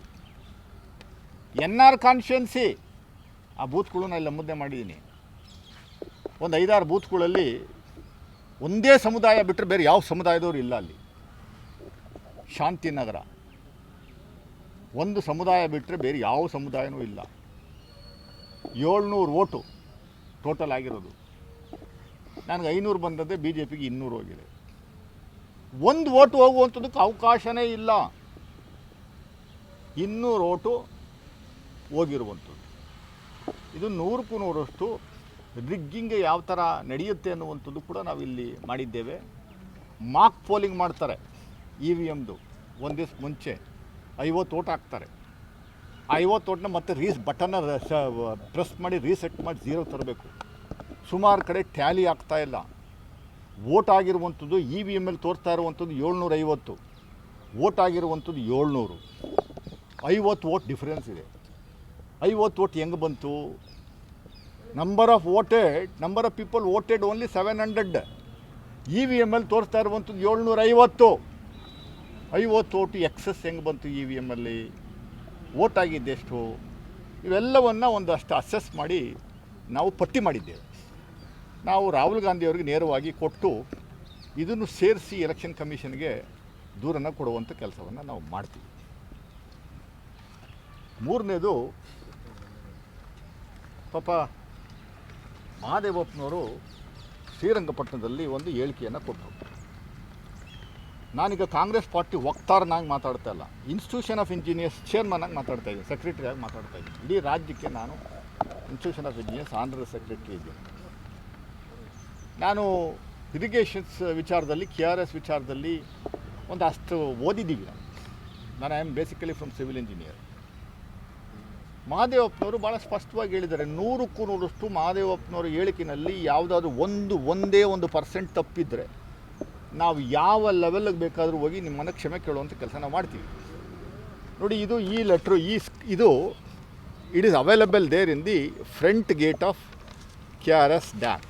ಎನ್ ಆರ್ ಕಾನ್ಸ್ಟಿಟ್ಯೂನ್ಸಿ ಆ ನಾನು ಇಲ್ಲಿ ಮುದ್ದೆ ಮಾಡಿದ್ದೀನಿ ಒಂದು ಐದಾರು ಬೂತ್ಗಳಲ್ಲಿ ಒಂದೇ ಸಮುದಾಯ ಬಿಟ್ಟರೆ ಬೇರೆ ಯಾವ ಸಮುದಾಯದವರು ಇಲ್ಲ ಅಲ್ಲಿ. ಶಾಂತಿನಗರ. ಒಂದು ಸಮುದಾಯ ಬಿಟ್ಟರೆ ಬೇರೆ ಯಾವ ಸಮುದಾಯನೂ ಇಲ್ಲ. ಏಳ್ನೂರು ಓಟು ಟೋಟಲ್ ಆಗಿರೋದು. ನನಗೆ ಐನೂರು ಬಂದದ್ದೇ ಬಿ ಜೆ ಪಿಗೆ ಇನ್ನೂರು ಹೋಗಿದೆ. ಒಂದು ಓಟು ಹೋಗುವಂಥದ್ದಕ್ಕೆ ಅವಕಾಶನೇ ಇಲ್ಲ. ಇನ್ನೂರು ಓಟು ಹೋಗಿರುವಂಥದ್ದು. ಇದು ನೂರಕ್ಕೂ ನೂರಷ್ಟು ರಿಗ್ಗಿಂಗ್ ಯಾವ ಥರ ನಡೆಯುತ್ತೆ ಅನ್ನುವಂಥದ್ದು ಕೂಡ ನಾವಿಲ್ಲಿ ಮಾಡಿದ್ದೇವೆ. ಮಾಕ್ ಪೋಲಿಂಗ್ ಮಾಡ್ತಾರೆ. ಇ ವಿ ಎಮ್ದು ಒಂದು ದಿವಸ ಮುಂಚೆ ಐವತ್ತು ಓಟ್ ಹಾಕ್ತಾರೆ. ಐವತ್ತು ಓಟ್ನ ಮತ್ತೆ ರೀಸ್ ಬಟನ್ನ ಪ್ರೆಸ್ ಮಾಡಿ ರೀಸೆಟ್ ಮಾಡಿ ಝೀರೋ ತರಬೇಕು. ಸುಮಾರು ಕಡೆ ಟ್ಯಾಲಿ ಆಗ್ತಾ ಇಲ್ಲ. ವೋಟ್ ಆಗಿರುವಂಥದ್ದು ಇ ವಿ ಎಂ ಎಲ್ ತೋರಿಸ್ತಾ ಇರುವಂಥದ್ದು ಏಳ್ನೂರ ಐವತ್ತು ವೋಟ್ ಆಗಿರುವಂಥದ್ದು ಏಳ್ನೂರು. ಐವತ್ತು ವೋಟ್ ಡಿಫ್ರೆನ್ಸ್ ಇದೆ. ಐವತ್ತು ವೋಟ್ ಹೆಂಗೆ ಬಂತು? Number of voted, number of people voted only seven hundred. E V M L ತೋರಿಸ್ತಾ ಇರುವಂಥದ್ದು ಏಳ್ನೂರ ಐವತ್ತು ಓಟಿ ಎಕ್ಸಸ್ ಹೆಂಗೆ ಬಂತು ಇ ವಿ ಎಮ್ಮಲ್ಲಿ ವೋಟ್ ಆಗಿದ್ದೆಷ್ಟು ಇವೆಲ್ಲವನ್ನು ಒಂದಷ್ಟು ಅಸೆಸ್ ಮಾಡಿ ನಾವು ಪಟ್ಟಿ ಮಾಡಿದ್ದೇವೆ. ನಾವು ರಾಹುಲ್ ಗಾಂಧಿಯವರಿಗೆ ನೇರವಾಗಿ ಕೊಟ್ಟು ಇದನ್ನು ಸೇರಿಸಿ ಎಲೆಕ್ಷನ್ ಕಮಿಷನ್ಗೆ ದೂರನ್ನು ಕೊಡುವಂಥ ಕೆಲಸವನ್ನು ನಾವು ಮಾಡ್ತೀವಿ. ಮೂರನೇದು, ಪಾಪ ಮಹಾದೇವಪ್ಪನವರು ಶ್ರೀರಂಗಪಟ್ಟಣದಲ್ಲಿ ಒಂದು ಹೇಳಿಕೆಯನ್ನು ಕೊಟ್ಟರು. ನಾನೀಗ ಕಾಂಗ್ರೆಸ್ ಪಾರ್ಟಿ ವಕ್ತಾರನಾಗಿ ಮಾತಾಡ್ತಾ ಇಲ್ಲ. ಇನ್ಸ್ಟಿಟ್ಯೂಷನ್ ಆಫ್ ಇಂಜಿನಿಯರ್ಸ್ ಚೇರ್ಮನ್ ಆಗಿ ಮಾತಾಡ್ತಾ ಇದ್ದೀನಿ. ಸೆಕ್ರೆಟರಿಯಾಗಿ ಮಾತಾಡ್ತಾ ಇದ್ದೀನಿ. ಇಡೀ ರಾಜ್ಯಕ್ಕೆ ನಾನು institution of engineers Andhra secretary ಇದ್ದೀನಿ. ನಾನು ಇರಿಗೇಷನ್ಸ್ ವಿಚಾರದಲ್ಲಿ ಕೆ ಆರ್ ಎಸ್ ವಿಚಾರದಲ್ಲಿ ಒಂದು ಅಷ್ಟು ಓದಿದ್ದೀವಿ ನಾನು ನಾನು I am basically from civil engineer ಮಹಾದೇವಪ್ಪನವರು ಭಾಳ ಸ್ಪಷ್ಟವಾಗಿ ಹೇಳಿದ್ದಾರೆ. ನೂರಕ್ಕೂ ನೂರಷ್ಟು ಮಹಾದೇವಪ್ಪನವರ ಹೇಳಿಕೆಯಲ್ಲಿ ಯಾವುದಾದ್ರೂ ಒಂದು, ಒಂದೇ ಒಂದು ಪರ್ಸೆಂಟ್ ತಪ್ಪಿದ್ರೆ ನಾವು ಯಾವ ಲೆವೆಲ್ಗೆ ಬೇಕಾದರೂ ಹೋಗಿ ನಿಮ್ಮನ್ನು ಕ್ಷಮೆ ಕೇಳುವಂಥ ಕೆಲಸ ನಾವು ಮಾಡ್ತೀವಿ. ನೋಡಿ, ಇದು ಈ ಲೆಟ್ರು ಈ ಇದು it is available there in the front gate of K R S dam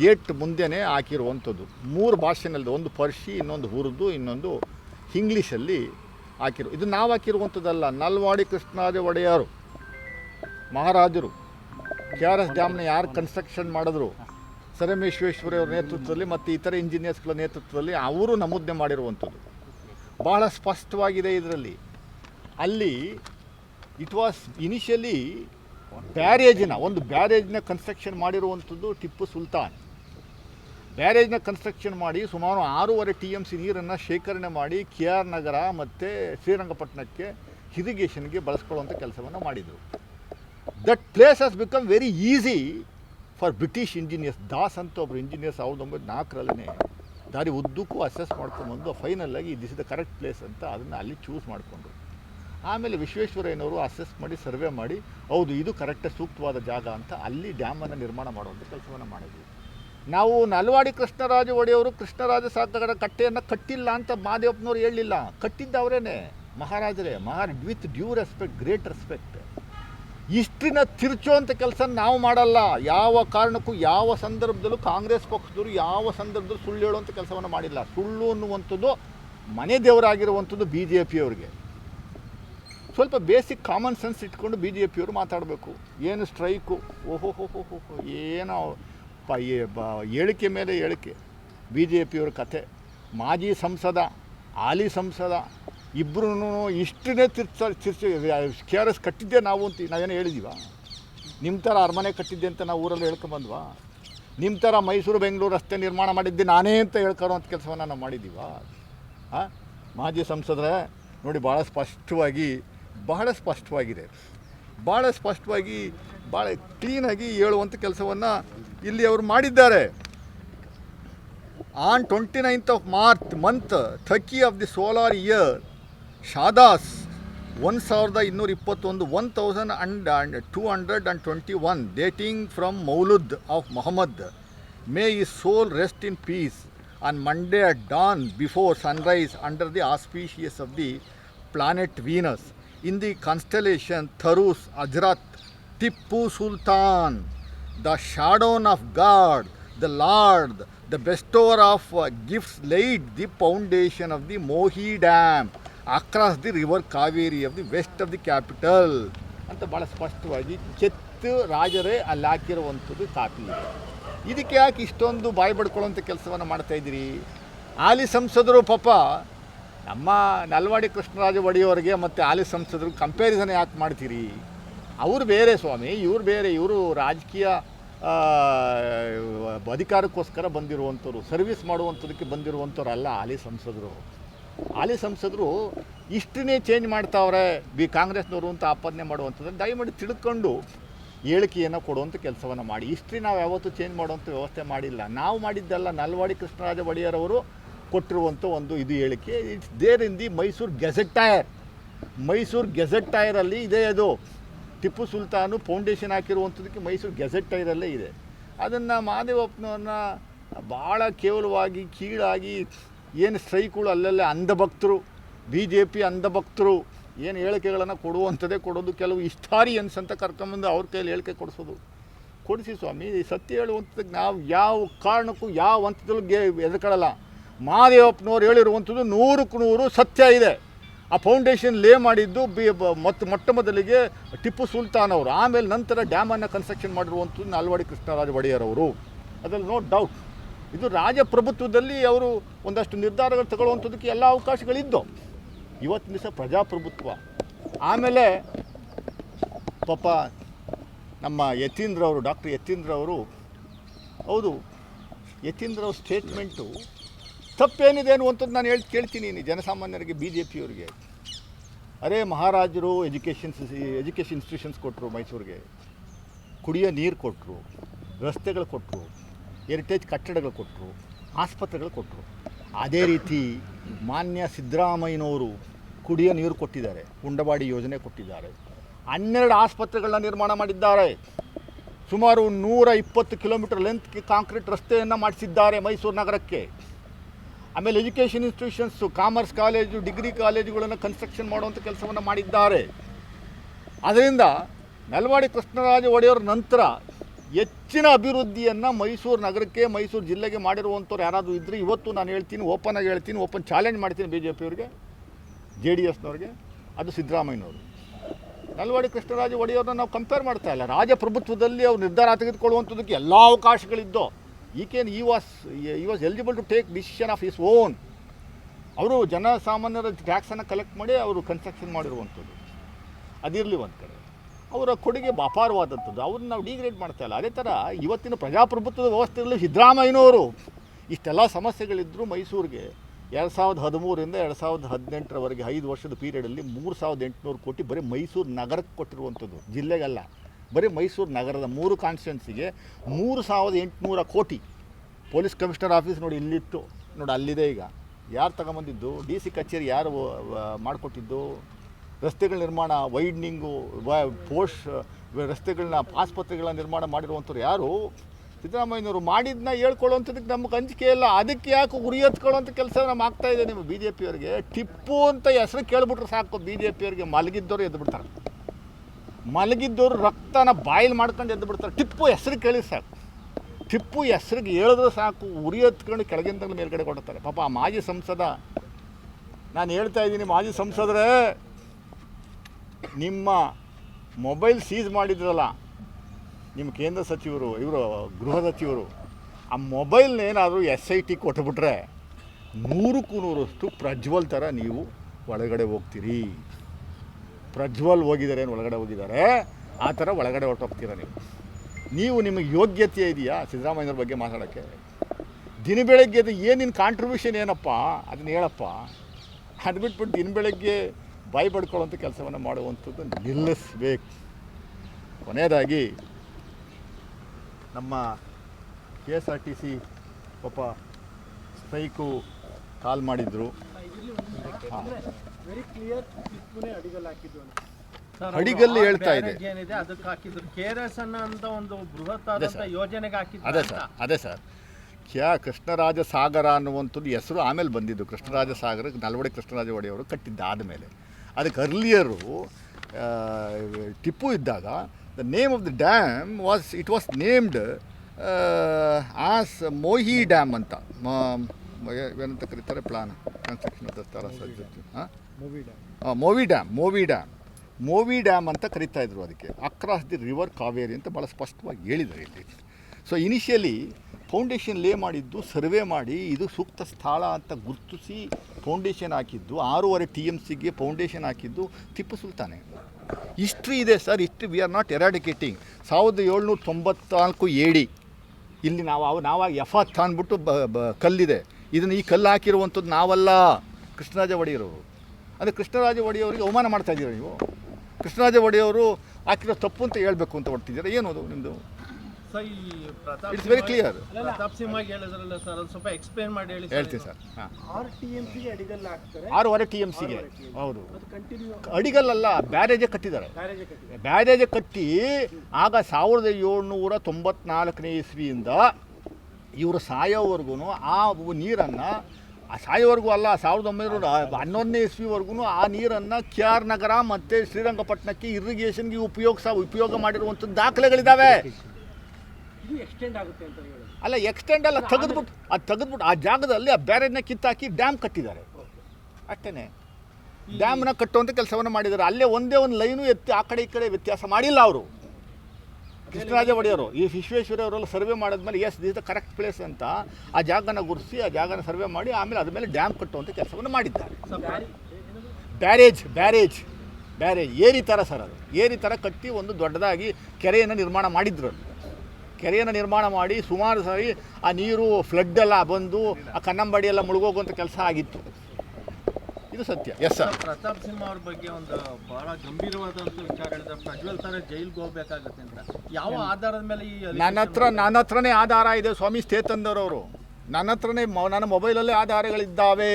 gate ಮುಂದೆನೇ ಹಾಕಿರುವಂಥದ್ದು. ಮೂರು ಭಾಷೆನಲ್ಲಿ ಒಂದು ಪರ್ಷಿ, ಇನ್ನೊಂದು ಉರ್ದು ಇನ್ನೊಂದು ಇಂಗ್ಲೀಷಲ್ಲಿ ಹಾಕಿರು. ಇದು ನಾವು ಹಾಕಿರುವಂಥದ್ದಲ್ಲ, ನಲ್ವಾಡಿ ಕೃಷ್ಣರಾಜ ಒಡೆಯರು ಮಹಾರಾಜರು ಕೆ ಆರ್ ಎಸ್ ಡ್ಯಾಮ್ನ ಯಾರು ಕನ್ಸ್ಟ್ರಕ್ಷನ್ ಮಾಡಿದ್ರು? ಸರ್ ಎಂ ಅವರ ನೇತೃತ್ವದಲ್ಲಿ ಮತ್ತು ಇತರ ಇಂಜಿನಿಯರ್ಸ್ಗಳ ನೇತೃತ್ವದಲ್ಲಿ ಅವರು ನಮೂದನೆ ಮಾಡಿರುವಂಥದ್ದು. ಭಾಳ ಸ್ಪಷ್ಟವಾಗಿದೆ ಇದರಲ್ಲಿ. ಅಲ್ಲಿ ಇಟ್ ವಾಸ್ ಇನಿಷಿಯಲಿ ಬ್ಯಾರೇಜಿನ, ಒಂದು ಬ್ಯಾರೇಜ್ನ ಕನ್ಸ್ಟ್ರಕ್ಷನ್ ಮಾಡಿರುವಂಥದ್ದು ಟಿಪ್ಪು ಸುಲ್ತಾನ್. ಬ್ಯಾರೇಜ್ನ ಕನ್ಸ್ಟ್ರಕ್ಷನ್ ಮಾಡಿ ಸುಮಾರು ಆರೂವರೆ ಟಿ ಎಂ ಸಿ ನೀರನ್ನು ಶೇಖರಣೆ ಮಾಡಿ ಕೆ ಆರ್ ನಗರ ಮತ್ತು ಶ್ರೀರಂಗಪಟ್ಟಣಕ್ಕೆ ಇರಿಗೇಷನ್ಗೆ ಬಳಸ್ಕೊಳ್ಳುವಂಥ ಕೆಲಸವನ್ನು ಮಾಡಿದರು. That place has become very easy for British engineers, Das ಅಂತ ಒಬ್ಬರು ಇಂಜಿನಿಯರ್ಸ್ ಸಾವಿರದ ಒಂಬೈನೂರ ನಾಲ್ಕರಲ್ಲೇ ದಾರಿ ಉದ್ದಕ್ಕೂ ಅಸೆಸ್ ಮಾಡ್ಕೊಂಡ್ಬಂದು ಫೈನಲಾಗಿ this is the correct place ಅಂತ ಅದನ್ನು ಅಲ್ಲಿ ಚೂಸ್ ಮಾಡಿಕೊಂಡ್ರು. ಆಮೇಲೆ ವಿಶ್ವೇಶ್ವರಯ್ಯನವರು ಅಸೆಸ್ ಮಾಡಿ ಸರ್ವೆ ಮಾಡಿ, ಹೌದು, ಇದು ಕರೆಕ್ಟಾಗಿ ಸೂಕ್ತವಾದ ಜಾಗ ಅಂತ ಅಲ್ಲಿ ಡ್ಯಾಮನ್ನು ನಿರ್ಮಾಣ ಮಾಡುವಂಥ ಕೆಲಸವನ್ನು ಮಾಡಿದ್ವಿ ನಾವು ನಲ್ವಾಡಿ ಕೃಷ್ಣರಾಜ ಒಡೆಯವರು ಕೃಷ್ಣರಾಜ ಸಾಗರ ಕಟ್ಟೆಯನ್ನು ಕಟ್ಟಿಲ್ಲ ಅಂತ ಮಾದೇವಪ್ಪನವ್ರು ಹೇಳಲಿಲ್ಲ. ಕಟ್ಟಿದ್ದವರೇನೆ ಮಹಾರಾಜರೇ Maharaj with due respect great respect ಇಷ್ಟಿನ ತಿರುಚುವಂಥ ಕೆಲಸ ನಾವು ಮಾಡಲ್ಲ. ಯಾವ ಕಾರಣಕ್ಕೂ, ಯಾವ ಸಂದರ್ಭದಲ್ಲೂ ಕಾಂಗ್ರೆಸ್ ಪಕ್ಷದವರು ಯಾವ ಸಂದರ್ಭದಲ್ಲೂ ಸುಳ್ಳು ಹೇಳುವಂಥ ಕೆಲಸವನ್ನು ಮಾಡಿಲ್ಲ. ಸುಳ್ಳು ಅನ್ನುವಂಥದ್ದು ಮನೆ ದೇವರಾಗಿರುವಂಥದ್ದು ಬಿ ಜೆ ಪಿಯವ್ರಿಗೆ ಸ್ವಲ್ಪ ಬೇಸಿಕ್ ಕಾಮನ್ ಸೆನ್ಸ್ ಇಟ್ಕೊಂಡು ಬಿ ಜೆ ಪಿಯವರು ಮಾತಾಡಬೇಕು. ಏನು ಸ್ಟ್ರೈಕು? ಓಹೋ ಹೋ ಹೋ ಹೋ ಏನೋ ಪ ಹೇಳಿಕೆ ಮೇಲೆ ಹೇಳಿಕೆ ಬಿ ಜೆ ಪಿಯವ್ರ ಕತೆ ಮಾಜಿ ಸಂಸದ, ಹಾಲಿ ಸಂಸದ ಇಬ್ಬರೂ ಇಷ್ಟನ್ನೇ ತಿರ್ಚ, ತಿರ್ಚಿ ಕೆ ಆರ್ ಎಸ್ ಕಟ್ಟಿದ್ದೆ ನಾವು ಅಂತ ನಾವೇನೋ ಹೇಳಿದೀವ? ನಿಮ್ಮ ಥರ ಅರಮನೆ ಕಟ್ಟಿದ್ದೆ ಅಂತ ನಾವು ಊರಲ್ಲಿ ಹೇಳ್ಕೊಂಬಂದ್ವಾ? ನಿಮ್ಮ ಥರ ಮೈಸೂರು, ಬೆಂಗಳೂರು ರಸ್ತೆ ನಿರ್ಮಾಣ ಮಾಡಿದ್ದೆ ನಾನೇ ಅಂತ ಹೇಳ್ಕೊಳ್ಳೋಂಥ ಕೆಲಸವನ್ನು ನಾವು ಮಾಡಿದ್ದೀವ ಹಾಂ ಮಾಜಿ ಸಂಸದರೇ ನೋಡಿ ಭಾಳ ಸ್ಪಷ್ಟವಾಗಿ, ಬಹಳ ಸ್ಪಷ್ಟವಾಗಿದೆ. ಭಾಳ ಸ್ಪಷ್ಟವಾಗಿ ಭಾಳ ಕ್ಲೀನಾಗಿ ಹೇಳುವಂಥ ಕೆಲಸವನ್ನು ಇಲ್ಲಿ ಅವರು ಮಾಡಿದ್ದಾರೆ. On twenty ninth of March month thirty of the solar year ಶಾದಾಸ್ ಒಂದು ಸಾವಿರದ ಇನ್ನೂರ ಇಪ್ಪತ್ತೊಂದು one thousand and and two hundred and twenty one dating from Maulud of Mohammed may his soul rest in peace on Monday at dawn before sunrise under the auspicious of the planet Venus in the constellation Tharus Ajrat Tippu Sultan, the shadow of God, the Lord, the bestower of uh, gifts, laid the foundation of the Mohi Dam the river Kaveri of the west of the capital ಅಂತ ಭಾಳ ಸ್ಪಷ್ಟವಾಗಿ ಚೆತ್ತು ರಾಜರೇ ಅಲ್ಲಿ ಹಾಕಿರುವಂಥದ್ದು copy ಇದೆ. ಇದಕ್ಕೆ ಯಾಕೆ ಇಷ್ಟೊಂದು ಬಾಯಿ ಬಡ್ಕೊಳ್ಳುವಂಥ ಕೆಲಸವನ್ನು ಮಾಡ್ತಾ ಇದ್ದೀರಿ? ಆಲಿ ಸಂಸದರು ಪಾಪ ನಮ್ಮ ನಲ್ವಾಡಿ ಕೃಷ್ಣರಾಜ ಒಡೆಯವರಿಗೆ ಮತ್ತು ಆಲಿ ಸಂಸದರು ಕಂಪ್ಯಾರಿಸನ್ ಯಾಕೆ ಮಾಡ್ತೀರಿ? ಅವರು ಬೇರೆ ಸ್ವಾಮಿ, ಇವರು ಬೇರೆ, ಇವರು ರಾಜಕೀಯ ಅಧಿಕಾರಕ್ಕೋಸ್ಕರ ಬಂದಿರುವಂಥವ್ರು ಸರ್ವಿಸ್ ಮಾಡುವಂಥದ್ದಕ್ಕೆ ಬಂದಿರುವಂಥವ್ರು ಅಲ್ಲ ಹಾಲಿ ಸಂಸದರು. ಹಾಲಿ ಸಂಸದರು ಇಷ್ಟನ್ನೇ ಚೇಂಜ್ ಮಾಡ್ತಾವ್ರೆ, ಬಿ ಕಾಂಗ್ರೆಸ್ನವರು ಅಂತ ಆಪಾದನೆ ಮಾಡುವಂಥದ್ದು, ದಯಮಾಡಿ ತಿಳ್ಕೊಂಡು ಹೇಳಿಕೆಯನ್ನು ಕೊಡುವಂಥ ಕೆಲಸವನ್ನು ಮಾಡಿ. ಹಿಸ್ಟ್ರಿ ನಾವು ಯಾವತ್ತೂ ಚೇಂಜ್ ಮಾಡುವಂಥ ವ್ಯವಸ್ಥೆ ಮಾಡಿಲ್ಲ. ನಾವು ಮಾಡಿದ್ದೆಲ್ಲ ನಲ್ವಾಡಿ ಕೃಷ್ಣರಾಜ ಒಡೆಯರವರು ಕೊಟ್ಟಿರುವಂಥ ಒಂದು ಇದು ಹೇಳಿಕೆ. It's there in the Mysuru gazetteer Mysuru ಗೆಜೆಟ್ಟೈರಲ್ಲಿ ಇದೆ ಅದು. ಟಿಪ್ಪು ಸುಲ್ತಾನು ಫೌಂಡೇಶನ್ ಹಾಕಿರುವಂಥದ್ದಕ್ಕೆ ಮೈಸೂರು ಗೆಜೆಟ್ಟೈರಲ್ಲೇ ಇದೆ. ಅದನ್ನು ಮಹಾದೇವಪ್ಪನವ್ರನ್ನ ಭಾಳ ಕೇವಲವಾಗಿ, ಕೀಳಾಗಿ ಏನು ಸ್ಟ್ರೈಕ್ಗಳು ಅಲ್ಲಲ್ಲೇ ಅಂಧಭಕ್ತರು ಬಿ ಜೆ ಪಿ ಅಂಧಭಕ್ತರು, ಏನು ಹೇಳಿಕೆಗಳನ್ನು ಕೊಡುವಂಥದ್ದೇ ಕೊಡೋದು ಕೆಲವು ಇಷ್ಟಾರಿ ಅಂತ ಕರ್ಕೊಂಬಂದು ಅವ್ರ ಕೈಯಲ್ಲಿ ಹೇಳಿಕೆ ಕೊಡಿಸೋದು. ಕೊಡಿಸಿ ಸ್ವಾಮಿ ಸತ್ಯ ಹೇಳುವಂಥದ್ದಕ್ಕೆ ನಾವು ಯಾವ ಕಾರಣಕ್ಕೂ ಯಾವ ಹಂತದಲ್ಲೂ ಗೆ ಎದುರ್ಕೊಳ್ಳಲ್ಲ ಮಹಾದೇವಪ್ಪನವ್ರು ಹೇಳಿರುವಂಥದ್ದು ನೂರಕ್ಕೆ ನೂರು ಸತ್ಯ ಇದೆ. ಆ ಫೌಂಡೇಶನ್ ಲೇ ಮಾಡಿದ್ದು ಬಿ ಮೊತ್ತ ಮೊಟ್ಟ ಮೊದಲಿಗೆ ಟಿಪ್ಪು ಸುಲ್ತಾನ್ ಅವರು ಆಮೇಲೆ ನಂತರ ಡ್ಯಾಮನ್ನು ಕನ್ಸ್ಟ್ರಕ್ಷನ್ ಮಾಡಿರುವಂಥದ್ದು ನಾಲ್ವಾಡಿ ಕೃಷ್ಣರಾಜ ಒಡೆಯರವರು. ಅದರಲ್ಲಿ ನೋ ಡೌಟ್. ಇದು ರಾಜಪ್ರಭುತ್ವದಲ್ಲಿ ಅವರು ಒಂದಷ್ಟು ನಿರ್ಧಾರಗಳು ತಗೊಳ್ಳುವಂಥದ್ದಕ್ಕೆ ಎಲ್ಲ ಅವಕಾಶಗಳಿದ್ದವು. ಇವತ್ತಿನ ದಿವಸ ಪ್ರಜಾಪ್ರಭುತ್ವ. ಆಮೇಲೆ ಪಾಪ ನಮ್ಮ ಯತೀಂದ್ರ ಅವರು ಡಾಕ್ಟರ್ ಯತೀಂದ್ರ ಅವರು ಹೌದು ಯತೀಂದ್ರ ಅವ್ರ ಸ್ಟೇಟ್ಮೆಂಟು ತಪ್ಪೇನಿದೆ ಅನ್ನುವಂಥದ್ದು ನಾನು ಹೇಳಿ, ಕೇಳ್ತೀನಿ ನೀನು, ಜನಸಾಮಾನ್ಯರಿಗೆ ಬಿ ಜೆ ಪಿಯವರಿಗೆ ಅರೇ ಮಹಾರಾಜರು ಎಜುಕೇಷನ್ಸ್, ಎಜುಕೇಷನ್ ಇನ್ಸ್ಟಿಟ್ಯೂಷನ್ಸ್ ಕೊಟ್ಟರು ಮೈಸೂರಿಗೆ. ಕುಡಿಯೋ ನೀರು ಕೊಟ್ಟರು ರಸ್ತೆಗಳು ಕೊಟ್ಟರು ಹೆರಿಟೇಜ್ ಕಟ್ಟಡಗಳು ಕೊಟ್ಟರು ಆಸ್ಪತ್ರೆಗಳು ಕೊಟ್ಟರು ಅದೇ ರೀತಿ ಮಾನ್ಯ ಸಿದ್ದರಾಮಯ್ಯನವರು ಕುಡಿಯೋ ನೀರು ಕೊಟ್ಟಿದ್ದಾರೆ, ಉಂಡವಾಡಿ ಯೋಜನೆ ಕೊಟ್ಟಿದ್ದಾರೆ. ಹನ್ನೆರಡು ಆಸ್ಪತ್ರೆಗಳನ್ನ ನಿರ್ಮಾಣ ಮಾಡಿದ್ದಾರೆ. ಸುಮಾರು ನೂರ ಇಪ್ಪತ್ತು ಕಿಲೋಮೀಟರ್ ಲೆಂತ್ಗೆ ಕಾಂಕ್ರೀಟ್ ರಸ್ತೆಯನ್ನು ಮಾಡಿಸಿದ್ದಾರೆ ಮೈಸೂರು ನಗರಕ್ಕೆ. ಆಮೇಲೆ education institutions commerce college degree ಕಾಲೇಜುಗಳನ್ನು ಕನ್ಸ್ಟ್ರಕ್ಷನ್ ಮಾಡುವಂಥ ಕೆಲಸವನ್ನು ಮಾಡಿದ್ದಾರೆ. ಅದರಿಂದ ನಲ್ವಾಡಿ ಕೃಷ್ಣರಾಜ ಒಡೆಯವ್ರ ನಂತರ ಹೆಚ್ಚಿನ ಅಭಿವೃದ್ಧಿಯನ್ನು ಮೈಸೂರು ನಗರಕ್ಕೆ, ಮೈಸೂರು ಜಿಲ್ಲೆಗೆ ಮಾಡಿರುವಂಥವ್ರು ಯಾರಾದರೂ ಇದ್ದರೆ ಇವತ್ತು ನಾನು ಹೇಳ್ತೀನಿ, ಓಪನ್ ಆಗಿ ಹೇಳ್ತೀನಿ, ಓಪನ್ ಚಾಲೆಂಜ್ ಮಾಡ್ತೀನಿ ಬಿ ಜೆ ಪಿಯವ್ರಿಗೆ ಜೆ ಡಿ ಎಸ್ನವ್ರಿಗೆ, ಅದು ಸಿದ್ದರಾಮಯ್ಯನವರು. ನಲ್ವಾಡಿ ಕೃಷ್ಣರಾಜ ಒಡೆಯವ್ರನ್ನ ನಾವು ಕಂಪೇರ್ ಮಾಡ್ತಾ ಇಲ್ಲ. ರಾಜಪ್ರಭುತ್ವದಲ್ಲಿ ಅವ್ರು ನಿರ್ಧಾರ ತೆಗೆದುಕೊಳ್ಳುವಂಥದ್ದಕ್ಕೆ ಎಲ್ಲ ಅವಕಾಶಗಳಿದ್ದೋ, ಈಕೇನು he was he was eligible to take decision of his own ಅವರು ಜನಸಾಮಾನ್ಯರ ಟ್ಯಾಕ್ಸನ್ನು ಕಲೆಕ್ಟ್ ಮಾಡಿ ಅವರು ಕನ್ಸ್ಟ್ರಕ್ಷನ್ ಮಾಡಿರುವಂಥದ್ದು. ಅದಿರಲಿ ಒಂದು ಕಡೆ. ಅವರ ಕೊಡುಗೆ ಅಪಾರವಾದಂಥದ್ದು. ಅವ್ರನ್ನ ನಾವು ಡಿಗ್ರೇಡ್ ಮಾಡ್ತಾ ಇಲ್ಲ. ಅದೇ ಥರ ಇವತ್ತಿನ ಪ್ರಜಾಪ್ರಭುತ್ವದ ವ್ಯವಸ್ಥೆಯಲ್ಲಿ ಸಿದ್ದರಾಮಯ್ಯನವರು ಇಷ್ಟೆಲ್ಲ ಸಮಸ್ಯೆಗಳಿದ್ದರೂ ಮೈಸೂರಿಗೆ. ಎರಡು ಸಾವಿರದ ಹದಿಮೂರರಿಂದ ಎರಡು ಸಾವಿರದ ಹದಿನೆಂಟರವರೆಗೆ ಐದು ವರ್ಷದ ಪೀರಿಯಡಲ್ಲಿ ಮೂರು ಸಾವಿರದ ಎಂಟುನೂರು ಕೋಟಿ ಬರೀ ಮೈಸೂರು ನಗರಕ್ಕೆ ಕೊಟ್ಟಿರುವಂಥದ್ದು. ಜಿಲ್ಲೆಗಲ್ಲ. ಬರೀ ಮೈಸೂರು ನಗರದ ಮೂರು ಕಾನ್ಸ್ಟಿಟ್ಯೂನ್ಸಿಗೆ ಮೂರು ಸಾವಿರದ ಎಂಟುನೂರ ಕೋಟಿ. ಪೊಲೀಸ್ ಕಮಿಷನರ್ ಆಫೀಸ್ ನೋಡಿ ಇಲ್ಲಿತ್ತು ನೋಡಿ ಅಲ್ಲಿದೆ ಈಗ. ಯಾರು ತಗೊಂಬಂದಿದ್ದು? ಡಿ ಸಿ ಕಚೇರಿ ಯಾರು ಮಾಡಿಕೊಟ್ಟಿದ್ದು? ರಸ್ತೆಗಳ ನಿರ್ಮಾಣ ವೈಡ್ನಿಂಗು ಪೋಸ್ಟ್ ರಸ್ತೆಗಳನ್ನ ಆಸ್ಪತ್ರೆಗಳ ನಿರ್ಮಾಣ ಮಾಡಿರುವಂಥವ್ರು ಯಾರು? ಸಿದ್ದರಾಮಯ್ಯನವರು ಮಾಡಿದ್ದನ್ನ ಹೇಳ್ಕೊಳ್ಳುವಂಥದ್ದಕ್ಕೆ ನಮ್ಗೆ ಅಂಜಿಕೆ ಇಲ್ಲ. ಅದಕ್ಕೆ ಯಾಕೆ ಗುರಿ ಹತ್ಕೊಳ್ಳೋಂಥ ಕೆಲಸ ನಮ್ಮ ಇದೆ. ನಿಮ್ಮ ಬಿ ಜೆ ಪಿಯವರಿಗೆ ಟಿಪ್ಪು ಅಂತ ಹೆಸರು ಕೇಳ್ಬಿಟ್ರೆ ಸಾಕು. ಬಿ ಜೆ ಪಿಯವರಿಗೆ ಮಲಗಿದ್ದವರು ಎದ್ದು ಬಿಡ್ತಾರೆ ಮಲಗಿದ್ದವರು ರಕ್ತನ ಬಾಯಿಲ್ ಮಾಡ್ಕೊಂಡು ಎದ್ದು ಬಿಡ್ತಾರೆ ಟಿಪ್ಪು ಹೆಸರು ಕೇಳಿದ್ರೆ ಸಾಕು. ಟಿಪ್ಪು ಹೆಸರಿಗೆ ಹೇಳಿದ್ರೆ ಸಾಕು. ಉರಿ ಹತ್ಕೊಂಡು ಕೆಳಗಿಂದ ಮೇಲ್ಗಡೆ ಕೊಡ್ತಾರೆ ಪಾಪ ಮಾಜಿ ಸಂಸದ, ನಾನು ಹೇಳ್ತಾ ಇದ್ದೀನಿ ಮಾಜಿ ಸಂಸದರೇ ನಿಮ್ಮ ಮೊಬೈಲ್ ಸೀಸ್ ಮಾಡಿದ್ರಲ್ಲ, ನಿಮ್ಮ ಕೇಂದ್ರ ಸಚಿವರು, ಇವರು ಗೃಹ ಸಚಿವರು, ಆ ಮೊಬೈಲ್ನೇನಾದರೂ ಎಸ್ ಐ ಟಿ ಕೊಟ್ಬಿಟ್ರೆ ನೂರಕ್ಕೂ ನೂರಷ್ಟು ಪ್ರಜ್ವಲ್ ಥರ ನೀವು ಒಳಗಡೆ ಹೋಗ್ತೀರಿ. ಪ್ರಜ್ವಲ್ ಹೋಗಿದ್ದಾರೆ ಏನು ಒಳಗಡೆ ಹೋಗಿದ್ದಾರೆ. ಆ ಥರ ಒಳಗಡೆ ಹೊರಟೋಗ್ತೀರ ನೀವು. ನೀವು ನಿಮಗೆ ಯೋಗ್ಯತೆ ಇದೆಯಾ ಸಿದ್ದರಾಮಯ್ಯವ್ರ ಬಗ್ಗೆ ಮಾತಾಡೋಕ್ಕೆ? ದಿನ ಬೆಳಗ್ಗೆದು ಏನು ನಿನ್ನ ಕಾಂಟ್ರಿಬ್ಯೂಷನ್ ಏನಪ್ಪ? ಅದನ್ನ ಹೇಳಪ್ಪ. ಅದು ಬಿಟ್ಬಿಟ್ಟು ದಿನ ಬೆಳಗ್ಗೆ ಬಾಯಿ ಪಡ್ಕೊಳ್ಳೋಂಥ ಕೆಲಸವನ್ನು ಮಾಡುವಂಥದ್ದು ನಿಲ್ಲಿಸಬೇಕು. ಕೊನೆಯದಾಗಿ ನಮ್ಮ K S R T C ಪಾಪ ಸ್ಟ್ರೈಕು ಕಾಲ್ ಮಾಡಿದ್ರು. ಅಡಿಗಲ್ಲಿ ಹೇಳ್ತಾ ಇದೆ. ಏನಿದೆ ಅದಕ್ಕೆ ಹಾಕಿದ್ರು. ಕೆ ಆರ್ ಎಸ್ ಅನ್ನ ಅಂತ ಒಂದು ಬೃಹತ್ ಅದೇ ಆದಂತ ಸರ್. ಯೋಜನೆಗೆ ಹಾಕಿದ್ರು ಅದೇ ಸರ್. ಅದೇ ಸರ್. ಕ್ಯಾ ಕೃಷ್ಣರಾಜ ಸಾಗರ ಅನ್ನುವಂಥದ್ದು ಹೆಸರು ಆಮೇಲೆ ಬಂದಿದ್ದು. ಕೃಷ್ಣರಾಜ ಸಾಗರ ನಲ್ವಡಿ ಕೃಷ್ಣರಾಜ ಒಡೆಯವರು ಕಟ್ಟಿದ್ದಾದ ಮೇಲೆ ಅದಕ್ಕೆ ಅರ್ಲಿಯರು ಟಿಪ್ಪು ಇದ್ದಾಗ the name of the dam was it was named as Mohi dam ಅಂತ. ಏನಂತ ಕರೀತಾರೆ? ಪ್ಲಾನ್ ಕನ್ಸ್ಟ್ರಕ್ಷನ್ ಆಫ್ ದ ಹಾಂ ಮೂವಿ ಡ್ಯಾಮ್ ಆ, Movi dam Movi dam Movi dam ಅಂತ ಕರಿತಾ ಇದ್ರು ಅದಕ್ಕೆ. ಅಕ್ರಾಸ್ ದಿ ರಿವರ್ ಕಾವೇರಿ ಅಂತ ಭಾಳ ಸ್ಪಷ್ಟವಾಗಿ ಹೇಳಿದರು ಇಲ್ಲಿ. ಸೊ ಇನಿಷಿಯಲಿ ಫೌಂಡೇಶನ್ ಲೇ ಮಾಡಿದ್ದು ಸರ್ವೆ ಮಾಡಿ, ಇದು ಸೂಕ್ತ ಸ್ಥಳ ಅಂತ ಗುರುತಿಸಿ ಫೌಂಡೇಶನ್ ಹಾಕಿದ್ದು, ಆರೂವರೆ ಟಿ ಎಂ ಸಿಗೆ ಫೌಂಡೇಶನ್ ಹಾಕಿದ್ದು ಟಿಪ್ಪು ಸುಲ್ತಾನೆ. ಹಿಸ್ಟ್ರಿ ಇದೆ sir history we are not eradicating ಸಾವಿರದ ಏಳ್ನೂರ ತೊಂಬತ್ನಾಲ್ಕು ಏಡಿ ಇಲ್ಲಿ ನಾವು ನಾವಾಗ ಎಫತ್ ಅಂದ್ಬಿಟ್ಟು ಬ ಬ, ಕಲ್ಲಿದೆ. ಇದನ್ನು ಈ ಕಲ್ಲು ಹಾಕಿರುವಂಥದ್ದು ನಾವಲ್ಲ ಕೃಷ್ಣರಾಜ ಒಡೆಯರವರು ಅಂದರೆ ಕೃಷ್ಣರಾಜ ಒಡೆಯವರಿಗೆ ಅವಮಾನ ಮಾಡ್ತಾ ಇದ್ದೀರಾ ನೀವು? ಕೃಷ್ಣರಾಜ ಒಡೆಯವರು ಹಾಕಿರೋ ತಪ್ಪು ಅಂತ ಹೇಳಬೇಕು ಅಂತ ಹೊರಟಿದ್ದೀರಾ? ಏನು ಅದು ನಿಮ್ಮದು so very Pratap it's very clear. Pratap Simha ಹೇಳಿದ್ರಲ್ಲ ಸರ್ ಅದು ಸ್ವಲ್ಪ ಎಕ್ಸ್ಪ್ಲೇನ್ ಮಾಡಿ ಹೇಳಿ ಹೇಳ್ತೀನಿ ಸರ್. ಹಾಂ. ಆರ್ ಟಿ ಎಂ ಸಿ ಅಡಿಗಲ್ ಹಾಕ್ತಾರೆ. ಆರೂವರೆ ಟಿ ಎಂ ಸಿಗೆ ಹೌದು. ಅಡಿಗಲ್ಲ ಬ್ಯಾರೇಜೇ ಕಟ್ಟಿದ್ದಾರೆ. ಬ್ಯಾರೇಜೆ ಕಟ್ಟಿ ಆಗ ಸಾವಿರದ ಏಳ್ನೂರ ತೊಂಬತ್ನಾಲ್ಕನೇ ಇಸ್ವಿಯಿಂದ ಇವರು ಸಾಯೋವರೆಗೂ ಆ ನೀರನ್ನು ಆ ಸಾಯೋವರೆಗೂ ಅಲ್ಲ ಸಾವಿರದ ಒಂಬೈನೂರ ಹನ್ನೊಂದನೇ ಇಸ್ವಿವರೆಗೂ ಆ ನೀರನ್ನು ಕೆ ಆರ್ ನಗರ ಮತ್ತು ಶ್ರೀರಂಗಪಟ್ಟಣಕ್ಕೆ ಇರಿಗೇಷನ್ಗೆ ಉಪಯೋಗಿಸ ಉಪಯೋಗ ಮಾಡಿರುವಂಥ ದಾಖಲೆಗಳಿದ್ದಾವೆ ಇದು ಎಕ್ಸ್ಟೆಂಡ್ ಆಗುತ್ತೆ ಅಂತ ಹೇಳಿ. ಅಲ್ಲ ಎಕ್ಸ್ಟೆಂಡ್ ಅಲ್ಲ ತೆಗೆದ್ಬಿಟ್ಟು ಅದು ತೆಗೆದ್ಬಿಟ್ಟು ಆ ಜಾಗದಲ್ಲಿ ಆ ಬ್ಯಾರೇಜ್ನ ಕಿತ್ತಾಕಿ ಡ್ಯಾಮ್ ಕಟ್ಟಿದ್ದಾರೆ. ಅಷ್ಟೇ ಡ್ಯಾಮ್ನ ಕಟ್ಟುವಂಥ ಕೆಲಸವನ್ನು ಮಾಡಿದ್ದಾರೆ. ಅಲ್ಲೇ ಒಂದೇ ಒಂದು ಲೈನು ಎತ್ತಿ ಆ ಕಡೆ ಈ ಕಡೆ ವ್ಯತ್ಯಾಸ ಮಾಡಿಲ್ಲ ಅವರು. ಕೃಷ್ಣರಾಜ ಒಡೆಯವರು ಈ ವಿಶ್ವೇಶ್ವರ ಅವರೆಲ್ಲ ಸರ್ವೆ ಮಾಡಿದ್ಮೇಲೆ yes this the correct place ಅಂತ ಆ ಜಾಗನ ಗುರುಸಿ ಆ ಜಾಗನ ಸರ್ವೆ ಮಾಡಿ ಆಮೇಲೆ ಅದ್ರ ಮೇಲೆ ಡ್ಯಾಮ್ ಕಟ್ಟುವಂಥ ಕೆಲಸವನ್ನು ಮಾಡಿದ್ದಾರೆ. ಬ್ಯಾರೇಜ್ ಬ್ಯಾರೇಜ್ ಬ್ಯಾರೇಜ್ ಏರಿ ಥರ ಸರ್ ಅದು. ಏರಿ ಥರ ಕಟ್ಟಿ ಒಂದು ದೊಡ್ಡದಾಗಿ ಕೆರೆಯನ್ನು ನಿರ್ಮಾಣ ಮಾಡಿದ್ರು. ಕೆರೆಯನ್ನು ನಿರ್ಮಾಣ ಮಾಡಿ ಸುಮಾರು ಸಾರಿ ಆ ನೀರು ಫ್ಲಡ್ ಎಲ್ಲ ಬಂದು ಆ ಕನ್ನಂಬಾಡಿ ಎಲ್ಲ ಮುಳುಗೋಗುವಂಥ ಕೆಲಸ ಆಗಿತ್ತು. ಇದು ಸತ್ಯ. ಎಸ್ ಸರ್ ಪ್ರತಾಪ್ ಸಿಂಹ ಅವ್ರ ಬಗ್ಗೆ ಒಂದು ಬಹಳ ಗಂಭೀರವಾದಂತ ವಿಚಾರ ಹೇಳಿದ್ರೆ ಪ್ರಜ್ವಲ್ ತರ ಜೈಲ್ಗೆ ಹೋಗ್ಬೇಕಾಗತ್ತೆ ಅಂತ. ಯಾವ ಆಧಾರದ ಮೇಲೆ ಈ ನನ್ನ ಹತ್ರ ನನ್ನ ಹತ್ರನೇ ಆಧಾರ ಇದೆ ಸ್ವಾಮಿ ಸ್ಟೇತಂದರವರು ನನ್ನ ಹತ್ರನೇ ನನ್ನ ಮೊಬೈಲಲ್ಲೇ ಆಧಾರಗಳಿದ್ದಾವೆ.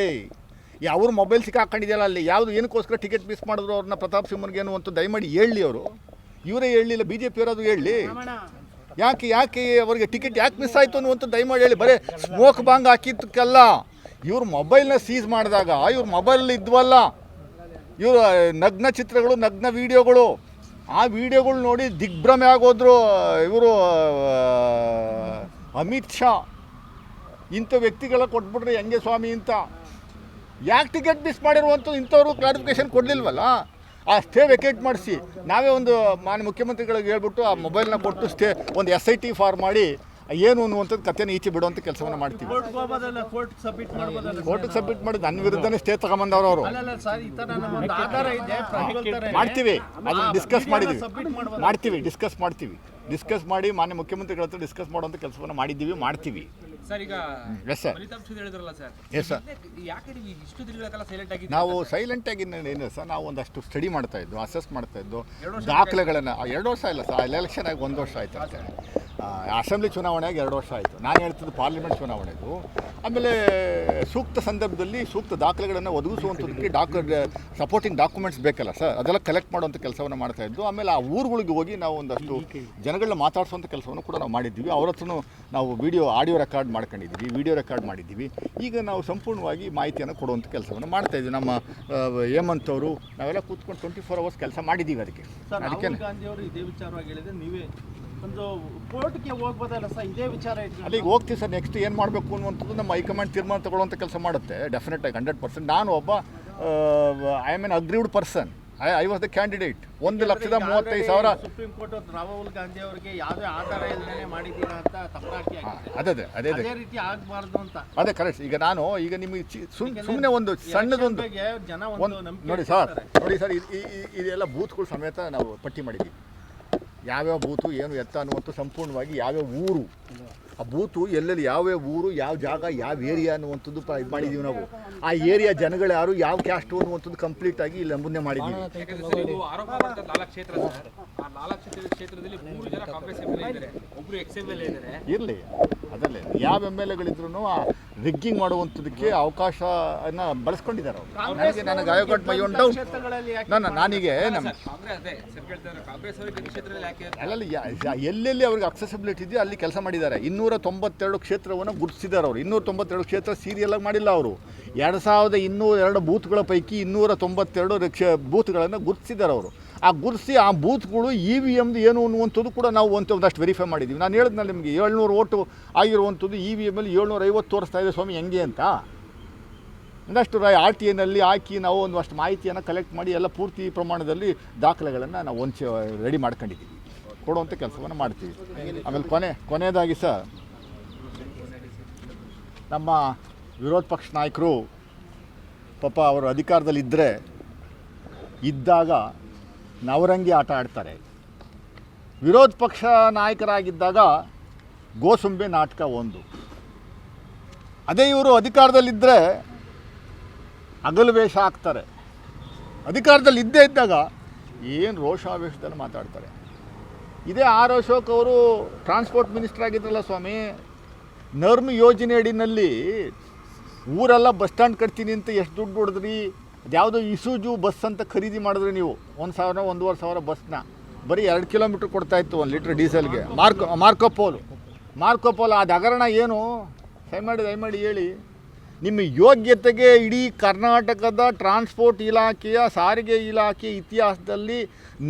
ಈ ಅವ್ರ ಮೊಬೈಲ್ ಸಿಕ್ಕಾಕೊಂಡಿದೆಯಲ್ಲ ಅಲ್ಲಿ? ಯಾವುದು ಏನಕ್ಕೋಸ್ಕರ ಟಿಕೆಟ್ ಮಿಸ್ ಮಾಡಿದ್ರು ಅವ್ರನ್ನ ಪ್ರತಾಪ್ ಸಿಂಹನ್ಗೆ ಏನು ಅಂತ ದಯಮಾಡಿ ಹೇಳಿ ಅವರು. ಇವರೇ ಹೇಳಲಿಲ್ಲ ಬಿ ಜೆ ಪಿಯವರದು ಹೇಳಲಿ ಯಾಕೆ ಯಾಕೆ ಅವರಿಗೆ ಟಿಕೆಟ್ ಯಾಕೆ ಮಿಸ್ ಆಯಿತು ಅನ್ನುವಂಥ ದಯಮಾಡಿ ಹೇಳಿ. ಬರೀ ಸ್ಮೋಕ್ ಬಾಂಗ್ ಹಾಕಿದ್ದಕ್ಕೆಲ್ಲ ಇವ್ರ ಮೊಬೈಲ್ನ ಸೀಸ್ ಮಾಡಿದಾಗ ಇವ್ರ ಮೊಬೈಲ್ ಇದ್ವಲ್ಲ, ಇವರು ನಗ್ನ ಚಿತ್ರಗಳು, ನಗ್ನ ವಿಡಿಯೋಗಳು ಆ ವಿಡಿಯೋಗಳು ನೋಡಿ ದಿಗ್ಭ್ರಮೆ ಆಗೋದ್ರು, ಇವರು ಅಮಿತ್ ಶಾ, ಇಂಥ ವ್ಯಕ್ತಿಗಳ ಕೊಟ್ಬಿಟ್ರೆ ಹೆಂಗೆ ಸ್ವಾಮಿ ಅಂತ ಯಾಕೆ ಟಿಕೆಟ್ ಮಿಸ್ ಮಾಡಿರುವಂಥದ್ದು ಇಂಥವ್ರು ಕ್ಲಾರಿಫಿಕೇಶನ್ ಕೊಡಲಿಲ್ವಲ್ಲ? ಆ ಸ್ಟೇ ವೆಕೇಟ್ ಮಾಡಿಸಿ. ನಾವೇ ಒಂದು ಮಾನ್ಯ ಮುಖ್ಯಮಂತ್ರಿಗಳಿಗೆ ಹೇಳ್ಬಿಟ್ಟು ಆ ಮೊಬೈಲ್ನ ಕೊಟ್ಟು ಸ್ಟೇ ಒಂದು ಎಸ್ ಐ ಟಿ ಫಾರ್ಮ್ ಮಾಡಿ ಏನು ಅನ್ನುವಂಥದ್ದು ಕಥೆನ ಈಚೆ ಬಿಡುವಂಥ ಕೆಲಸವನ್ನು ಮಾಡ್ತೀವಿ. ಕೋರ್ಟ್ ಸಬ್ಮಿಟ್ ಮಾಡ್ಬೋದಲ್ಲ ಕೋರ್ಟಿಗೆ ಸಬ್ಮಿಟ್ ಮಾಡಿ ನನ್ನ ವಿರುದ್ಧನೇ ಸ್ಟೇ ತಗೊಂಬಂದವರು ಅವರು. ಮಾಡ್ತೀವಿ. ಅದನ್ನು ಡಿಸ್ಕಸ್ ಮಾಡಿದ್ದೀವಿ ಮಾಡ್ತೀವಿ ಡಿಸ್ಕಸ್ ಮಾಡ್ತೀವಿ. ಡಿಸ್ಕಸ್ ಮಾಡಿ ಮಾನ್ಯ ಮುಖ್ಯಮಂತ್ರಿಗಳ ಹತ್ರ ಡಿಸ್ಕಸ್ ಮಾಡುವಂಥ ಕೆಲಸವನ್ನು ಮಾಡಿದ್ದೀವಿ ಮಾಡ್ತೀವಿ. ಸರ್ ಈಗ ಎಸ್ ಸರ್ ಫಲಿತಾಂಶ ಹೇಳಿದ್ರಲ್ಲ ಸರ್ ಎಸ್ ಸರ್ ಯಾಕೆ ನೀವು ಇಷ್ಟು ದಿನಗಳ ಕಾಲ ಸೈಲೆಂಟ್ ಆಗಿ ನಾವು ಸೈಲೆಂಟಾಗಿ ಏನು ಸರ್ ನಾವು ಒಂದಷ್ಟು ಸ್ಟಡಿ ಮಾಡ್ತಾ ಇದ್ದು ಅಸೆಸ್ ಮಾಡ್ತಾ ಇದ್ದು ದಾಖಲೆಗಳನ್ನು ಎರಡು ವರ್ಷ ಇಲ್ಲ ಸರ್ ಎಲೆಕ್ಷನ್ ಆಗಿ ಒಂದು ವರ್ಷ ಆಯ್ತು ಅಸೆಂಬ್ಲಿ ಚುನಾವಣೆಯಾಗಿ ಎರಡು ವರ್ಷ ಆಯಿತು. ನಾನು ಹೇಳ್ತಿದ್ದು ಪಾರ್ಲಿಮೆಂಟ್ ಚುನಾವಣೆದು ಆಮೇಲೆ ಸೂಕ್ತ ಸಂದರ್ಭದಲ್ಲಿ ಸೂಕ್ತ ದಾಖಲೆಗಳನ್ನು ಒದಗಿಸುವಂಥದ್ದಕ್ಕೆ ಡಾಕ್ ಸಪೋರ್ಟಿಂಗ್ ಡಾಕ್ಯುಮೆಂಟ್ಸ್ ಬೇಕಲ್ಲ ಸರ್. ಅದೆಲ್ಲ ಕಲೆಕ್ಟ್ ಮಾಡುವಂಥ ಕೆಲಸವನ್ನು ಮಾಡ್ತಾ ಇದ್ದು ಆಮೇಲೆ ಆ ಊರುಗಳಿಗೆ ಹೋಗಿ ನಾವು ಒಂದಷ್ಟು ಜನಗಳನ್ನ ಮಾತಾಡಿಸುವಂಥ ಕೆಲಸವನ್ನು ಕೂಡ ನಾವು ಮಾಡಿದ್ದೀವಿ. ಅವ್ರ ಹತ್ರನೂ ನಾವು ವಿಡಿಯೋ ಆಡಿಯೋ ರೆಕಾರ್ಡ್ ಮಾಡ್ಕೊಂಡಿದ್ದೀವಿ ವಿಡಿಯೋ ರೆಕಾರ್ಡ್ ಮಾಡಿದ್ದೀವಿ. ಈಗ ನಾವು ಸಂಪೂರ್ಣವಾಗಿ ಮಾಹಿತಿಯನ್ನು ಕೊಡುವಂಥ ಕೆಲಸವನ್ನು ಮಾಡ್ತಾ ಇದ್ದೀವಿ. ನಮ್ಮ ಹೇಮಂತ್ ಅವರು ನಾವೆಲ್ಲ ಕೂತ್ಕೊಂಡು ಟ್ವೆಂಟಿ ಫೋರ್ ಅವರ್ಸ್ ಕೆಲಸ ಮಾಡಿದ್ದೀವಿ ಅದಕ್ಕೆ. ಅದಕ್ಕೆ ಒಂದು ಕೋರ್ಟ್ಗೆ ಹೋಗ್ಬೋದಲ್ಲ ಸರ್? ಇದೇ ವಿಚಾರ ಅಲ್ಲಿಗೆ ಹೋಗ್ತೀವಿ ಸರ್ ನೆಕ್ಸ್ಟ್ ಏನು ಮಾಡಬೇಕು ಅನ್ನುವಂಥದ್ದು ನಮ್ಮ ಹೈಕಮಾಂಡ್ ತೀರ್ಮಾನ ತಗೊಳ್ಳುವಂಥ ಕೆಲಸ ಮಾಡುತ್ತೆ. ಡೆಫಿನೆಟ್ ಆಗಿ ಹಂಡ್ರೆಡ್ ಪರ್ಸೆಂಟ್ ನಾನು ಒಬ್ಬ I am an aggrieved person I I was the candidate ಒಂದು ಲಕ್ಷದ ಮೂವತ್ತೈದು ಸಾವಿರ ಸುಪ್ರೀಂ ಕೋರ್ಟ್ ರಾಹುಲ್ ಗಾಂಧಿ ಅವರಿಗೆ ಯಾವುದೇ ಆಧಾರ ಇಲ್ಲದೆ ಮಾಡಿದ್ದೀರಾ ಅಂತ ತಪ್ಪಾಕಿ ಅದೇ ಅದೇ ಅದೇ ರೀತಿ ಆಗಬಾರ್ದು ಅಂತ. ಅದೇ ಕರೆಕ್ಟ್ ಈಗ ನಾನು ಈಗ ನಿಮಗೆ ಸುಮ್ಮನೆ ಒಂದು ಸಣ್ಣದೊಂದು ಜನ ಒಂದು ನೋಡಿ ಸರ್ ನೋಡಿ ಸರ್ ಇದೆಲ್ಲ ಬೂತ್ಗಳು ಸಮೇತ ನಾವು ಪಟ್ಟಿ ಮಾಡಿದ್ದೀವಿ. ಯಾವ್ಯಾವ ಬೂತು ಏನು ಎತ್ತ ಅನ್ನುವಂಥ ಸಂಪೂರ್ಣವಾಗಿ ಯಾವ್ಯಾವ ಊರು? ಆ ಬೂತು ಎಲ್ಲೆಲ್ಲಿ ಯಾವ್ಯಾವ ಊರು ಯಾವ ಜಾಗ ಯಾವ ಏರಿಯಾ ಅನ್ನುವಂಥದ್ದು ಇದು ಮಾಡಿದ್ದೀವಿ ನಾವು. ಆ ಏರಿಯಾ ಜನಗಳು ಯಾರು ಯಾವ ಕ್ಯಾಸ್ಟ್ ಅನ್ನುವಂಥದ್ದು ಕಂಪ್ಲೀಟ್ ಆಗಿ ಇಲ್ಲಿ ನಮೂನೆ ಮಾಡಿದ್ದೀವಿ ಇರಲಿ ಅದಲ್ಲೇ ಯಾವ ಎಂ ಎಲ್ ಎಗಳಿದ್ರು ಆ ರಿಗ್ಗಿಂಗ್ ಮಾಡುವಂಥದಕ್ಕೆ ಅವಕಾಶನ ಬಳಸ್ಕೊಂಡಿದ್ದಾರೆ ಅವರು. ನನಗೆ ಮೈ ಡೌಟ್ ನಾನು ನಾನೀಗ ನಮ್ಮ ಅಲ್ಲಲ್ಲಿ ಎಲ್ಲೆಲ್ಲಿ ಅವ್ರಿಗೆ ಅಕ್ಸೆಸಿಬಿಲಿಟಿ ಇದೆಯೋ ಅಲ್ಲಿ ಕೆಲಸ ಮಾಡಿದ್ದಾರೆ. ಇನ್ನೂರ ತೊಂಬತ್ತೆರಡು ಕ್ಷೇತ್ರವನ್ನು ಗುರುತಿಸಿದ್ದಾರೆ ಅವರು. ಇನ್ನೂರ ತೊಂಬತ್ತೆರಡು ಕ್ಷೇತ್ರ ಸೀರಿಯಲ್ ಆಗಿ ಮಾಡಿಲ್ಲ ಅವರು. ಎರಡು ಸಾವಿರದ ಇನ್ನೂರ ಎರಡು ಬೂತ್ಗಳ ಪೈಕಿ ಇನ್ನೂರ ತೊಂಬತ್ತೆರಡು ಬೂತ್ಗಳನ್ನು ಗುರುತಿಸಿದ್ದಾರೆ ಅವರು. ಆ ಗುರುತಿಸಿ ಆ ಬೂತ್ಗಳು ಇ ವಿ ಎಮ್ದು ಏನು ಅನ್ನುವಂಥದ್ದು ಕೂಡ ನಾವು ಒಂದು ಒಂದಷ್ಟು ವೆರಿಫೈ ಮಾಡಿದ್ದೀವಿ. ನಾನು ಹೇಳಿದ್ನಲ್ಲ ನಿಮಗೆ, ಏಳ್ನೂರು ಓಟು ಆಗಿರುವಂಥದ್ದು ಇ ವಿ ಎಮ್ಮಲ್ಲಿ ಏಳ್ನೂರ ಐವತ್ತು ತೋರಿಸ್ತಾ ಇದೆ ಸ್ವಾಮಿ, ಹೆಂಗೆ ಅಂತ? ಒಂದಷ್ಟು ಆರ್ ಟಿ ಎನಲ್ಲಿ ಹಾಕಿ ನಾವು ಒಂದಷ್ಟು ಮಾಹಿತಿಯನ್ನು ಕಲೆಕ್ಟ್ ಮಾಡಿ ಎಲ್ಲ ಪೂರ್ತಿ ಪ್ರಮಾಣದಲ್ಲಿ ದಾಖಲೆಗಳನ್ನು ನಾವು ಒಂದು ರೆಡಿ ಮಾಡ್ಕೊಂಡಿದ್ದೀವಿ. ಕೊಡುವಂಥ ಕೆಲಸವನ್ನು ಮಾಡ್ತೀವಿ. ಆಮೇಲೆ ಕೊನೆ, ಕೊನೆಯದಾಗಿ ಸರ್, ನಮ್ಮ ವಿರೋಧ ಪಕ್ಷ ನಾಯಕರು ಪಾಪ ಅವರು ಅಧಿಕಾರದಲ್ಲಿದ್ದರೆ ಇದ್ದಾಗ ನವರಂಗಿ ಆಟ ಆಡ್ತಾರೆ. ವಿರೋಧ ಪಕ್ಷ ನಾಯಕರಾಗಿದ್ದಾಗ ಗೋಸುಂಬೆ ನಾಟಕ ಒಂದು. ಅದೇ ಇವರು ಅಧಿಕಾರದಲ್ಲಿದ್ದರೆ ಅಗಲು ವೇಷ ಹಾಕ್ತಾರೆ. ಅಧಿಕಾರದಲ್ಲಿ ಇದ್ದೇ ಇದ್ದಾಗ ಏನು ರೋಷಾವೇಶದಲ್ಲಿ ಮಾತಾಡ್ತಾರೆ. ಇದೇ ಆರ್ ಅಶೋಕ್ ಅವರು ಟ್ರಾನ್ಸ್ಪೋರ್ಟ್ ಮಿನಿಸ್ಟರ್ ಆಗಿದ್ರಲ್ಲ ಸ್ವಾಮಿ, ನರ್ಮ್ ಯೋಜನೆ ಅಡಿನಲ್ಲಿ ಊರೆಲ್ಲ ಬಸ್ ಸ್ಟ್ಯಾಂಡ್ ಕಟ್ತೀನಿ ಅಂತ ಎಷ್ಟು ದುಡ್ಡು ಹೊಡೆದ್ರಿ? ಅದ್ಯಾವುದೋ ಇಸೂಜು ಬಸ್ ಅಂತ ಖರೀದಿ ಮಾಡಿದ್ರೆ ನೀವು ಒಂದು ಸಾವಿರ, ಒಂದೂವರೆ ಸಾವಿರ ಬಸ್ನ ಬರೀ ಎರಡು ಕಿಲೋಮೀಟ್ರ್ ಕೊಡ್ತಾ ಇತ್ತು ಒಂದು ಲೀಟ್ರ್ ಡೀಸೆಲ್ಗೆ ಮಾರ್ಕೋ ಮಾರ್ಕೋಪೋಲು ಮಾರ್ಕೋಪೋಲ್ ಅದು ಹಗರಣ ಏನು? ದಯಮಾಡಿ ದಯಮಾಡಿ ಹೇಳಿ. ನಿಮ್ಮ ಯೋಗ್ಯತೆಗೆ ಇಡೀ ಕರ್ನಾಟಕದ ಟ್ರಾನ್ಸ್ಪೋರ್ಟ್ ಇಲಾಖೆಯ ಸಾರಿಗೆ ಇಲಾಖೆ ಇತಿಹಾಸದಲ್ಲಿ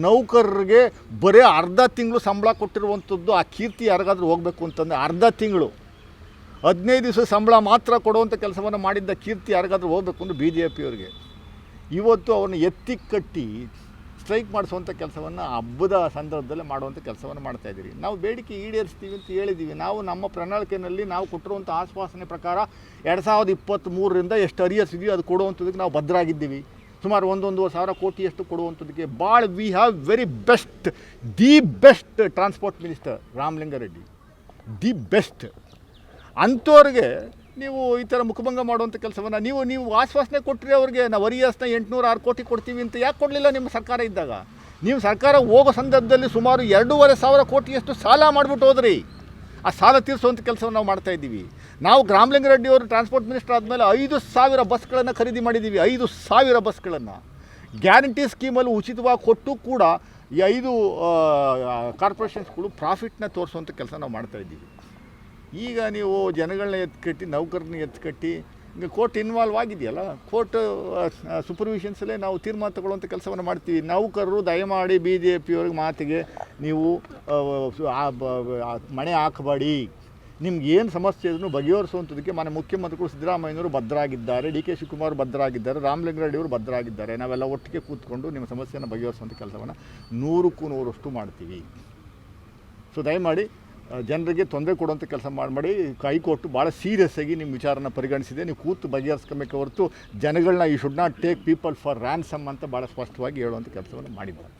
ನೌಕರರಿಗೆ ಬರೀ ಅರ್ಧ ತಿಂಗಳು ಸಂಬಳ ಕೊಟ್ಟಿರುವಂಥದ್ದು ಆ ಕೀರ್ತಿ ಯಾರಿಗಾದ್ರೂ ಹೋಗಬೇಕು ಅಂತಂದರೆ ಅರ್ಧ ತಿಂಗಳು. ಹದಿನೈದು ದಿವಸ ಸಂಬಳ ಮಾತ್ರ ಕೊಡುವಂಥ ಕೆಲಸವನ್ನು ಮಾಡಿದ್ದ ಕೀರ್ತಿ ಯಾರಿಗಾದ್ರೂ ಹೋಗಬೇಕು ಅಂದರೆ ಬಿ ಜೆ ಪಿಯವ್ರಿಗೆ ಇವತ್ತು ಅವ್ರನ್ನ ಎತ್ತಿ ಕಟ್ಟಿ ಸ್ಟ್ರೈಕ್ ಮಾಡಿಸುವಂಥ ಕೆಲಸವನ್ನು ಹಬ್ಬದ ಸಂದರ್ಭದಲ್ಲೇ ಮಾಡುವಂಥ ಕೆಲಸವನ್ನು ಮಾಡ್ತಾ ಇದ್ದೀರಿ. ನಾವು ಬೇಡಿಕೆ ಈಡೇರಿಸ್ತೀವಿ ಅಂತ ಹೇಳಿದ್ದೀವಿ. ನಾವು ನಮ್ಮ ಪ್ರಣಾಳಿಕೆಯಲ್ಲಿ ನಾವು ಕೊಟ್ಟಿರುವಂಥ ಆಶ್ವಾಸನೆ ಪ್ರಕಾರ ಎರಡು ಸಾವಿರದ ಇಪ್ಪತ್ತ್ಮೂರರಿಂದ ಎಷ್ಟು ಅರಿಯರ್ಸ್ ಇದೆಯೋ ಅದು ಕೊಡುವಂಥದ್ದಕ್ಕೆ ನಾವು ಭದ್ರಾಗಿದ್ದೀವಿ. ಸುಮಾರು ಒಂದೊಂದು ಸಾವಿರ ಕೋಟಿಯಷ್ಟು ಕೊಡುವಂಥದ್ದಕ್ಕೆ ಭಾಳ we have very best the best transport minister Ramalinga Reddy. The best ಅಂಥವ್ರಿಗೆ ನೀವು ಈ ಥರ ಮುಖಭಂಗ ಮಾಡುವಂಥ ಕೆಲಸವನ್ನು ನೀವು ನೀವು ಆಶ್ವಾಸನೆ ಕೊಟ್ಟರೆ ಅವ್ರಿಗೆ ನಾವು ವರಿಯಾಸನ ಎಂಟುನೂರು ಆರು ಕೋಟಿ ಕೊಡ್ತೀವಿ ಅಂತ ಯಾಕೆ ಕೊಡಲಿಲ್ಲ ನಿಮ್ಮ ಸರ್ಕಾರ ಇದ್ದಾಗ? ನೀವು ಸರ್ಕಾರ ಹೋಗೋ ಸಂದರ್ಭದಲ್ಲಿ ಸುಮಾರು ಎರಡೂವರೆ ಸಾವಿರ ಕೋಟಿಯಷ್ಟು ಸಾಲ ಮಾಡಿಬಿಟ್ಟು ಹೋದ್ರಿ. ಆ ಸಾಲ ತೀರಿಸುವಂಥ ಕೆಲಸವನ್ನು ನಾವು ಮಾಡ್ತಾ ಇದ್ದೀವಿ. ನಾವು ರಾಮಲಿಂಗಾರೆಡ್ಡಿ ಅವರು ಟ್ರಾನ್ಸ್ಪೋರ್ಟ್ ಮಿನಿಸ್ಟರ್ ಆದಮೇಲೆ ಐದು ಸಾವಿರ ಬಸ್ಗಳನ್ನು ಖರೀದಿ ಮಾಡಿದ್ದೀವಿ. ಐದು ಸಾವಿರ ಬಸ್ಗಳನ್ನು. ಗ್ಯಾರಂಟಿ ಸ್ಕೀಮಲ್ಲಿ ಉಚಿತವಾಗಿ ಕೊಟ್ಟು ಕೂಡ ಈ ಐದು ಕಾರ್ಪೊರೇಷನ್ಸ್ಗಳು ಪ್ರಾಫಿಟ್ನ ತೋರಿಸುವಂಥ ಕೆಲಸ ನಾವು ಮಾಡ್ತಾ ಇದ್ದೀವಿ. ಈಗ ನೀವು ಜನಗಳನ್ನ ಎತ್ಕಟ್ಟಿ ನೌಕರನ್ನ ಎತ್ಕಟ್ಟಿ, ಈಗ ಕೋರ್ಟ್ ಇನ್ವಾಲ್ವ್ ಆಗಿದೆಯಲ್ಲ, ಕೋರ್ಟ್ ಸೂಪರ್ವಿಷನ್ಸಲ್ಲೇ ನಾವು ತೀರ್ಮಾನ ತಗೊಳ್ಳುವಂಥ ಕೆಲಸವನ್ನು ಮಾಡ್ತೀವಿ. ನೌಕರರು ದಯಮಾಡಿ ಬಿ ಜೆ ಪಿಯವ್ರಿಗೆ ಮಾತಿಗೆ ನೀವು ಮಣೆ ಹಾಕಬೇಡಿ. ನಿಮ್ಗೆ ಏನು ಸಮಸ್ಯೆ ಇದ್ರೂ ಬಗೆಹರಿಸುವಂಥದಕ್ಕೆ ಮನೆ ಮುಖ್ಯಮಂತ್ರಿಗಳು ಸಿದ್ದರಾಮಯ್ಯನವರು ಭದ್ರಾಗಿದ್ದಾರೆ, ಡಿ ಕೆ ಶಿವಕುಮಾರ್ ಭದ್ರಾಗಿದ್ದಾರೆ ಭದ್ರ ಭದ್ರಾಗಿದ್ದಾರೆ. ನಾವೆಲ್ಲ ಒಟ್ಟಿಗೆ ಕೂತ್ಕೊಂಡು ನಿಮ್ಮ ಸಮಸ್ಯೆಯನ್ನು ಬಗೆಹರಿಸುವಂಥ ಕೆಲಸವನ್ನು ನೂರಕ್ಕೂ ನೂರಷ್ಟು ಮಾಡ್ತೀವಿ. ಸೊ ದಯಮಾಡಿ ಜನರಿಗೆ ತೊಂದರೆ ಕೊಡುವಂಥ ಕೆಲಸ ಮಾಡಬೇಡಿ ಹೈಕೋರ್ಟ್ ಭಾಳ ಸೀರಿಯಸ್ ಆಗಿ ನಿಮ್ಮ ವಿಚಾರನ ಪರಿಗಣಿಸಿದೆ. ನೀವು ಕೂತು ಬಗೆಹರಿಸ್ಕೊಬೇಕೆ ಹೊರತು ಜನಗಳನ್ನ ಈ should not take people for ransom ಅಂತ ಭಾಳ ಸ್ಪಷ್ಟವಾಗಿ ಹೇಳುವಂಥ ಕೆಲಸವನ್ನು ಮಾಡಿದ್ದಾರೆ.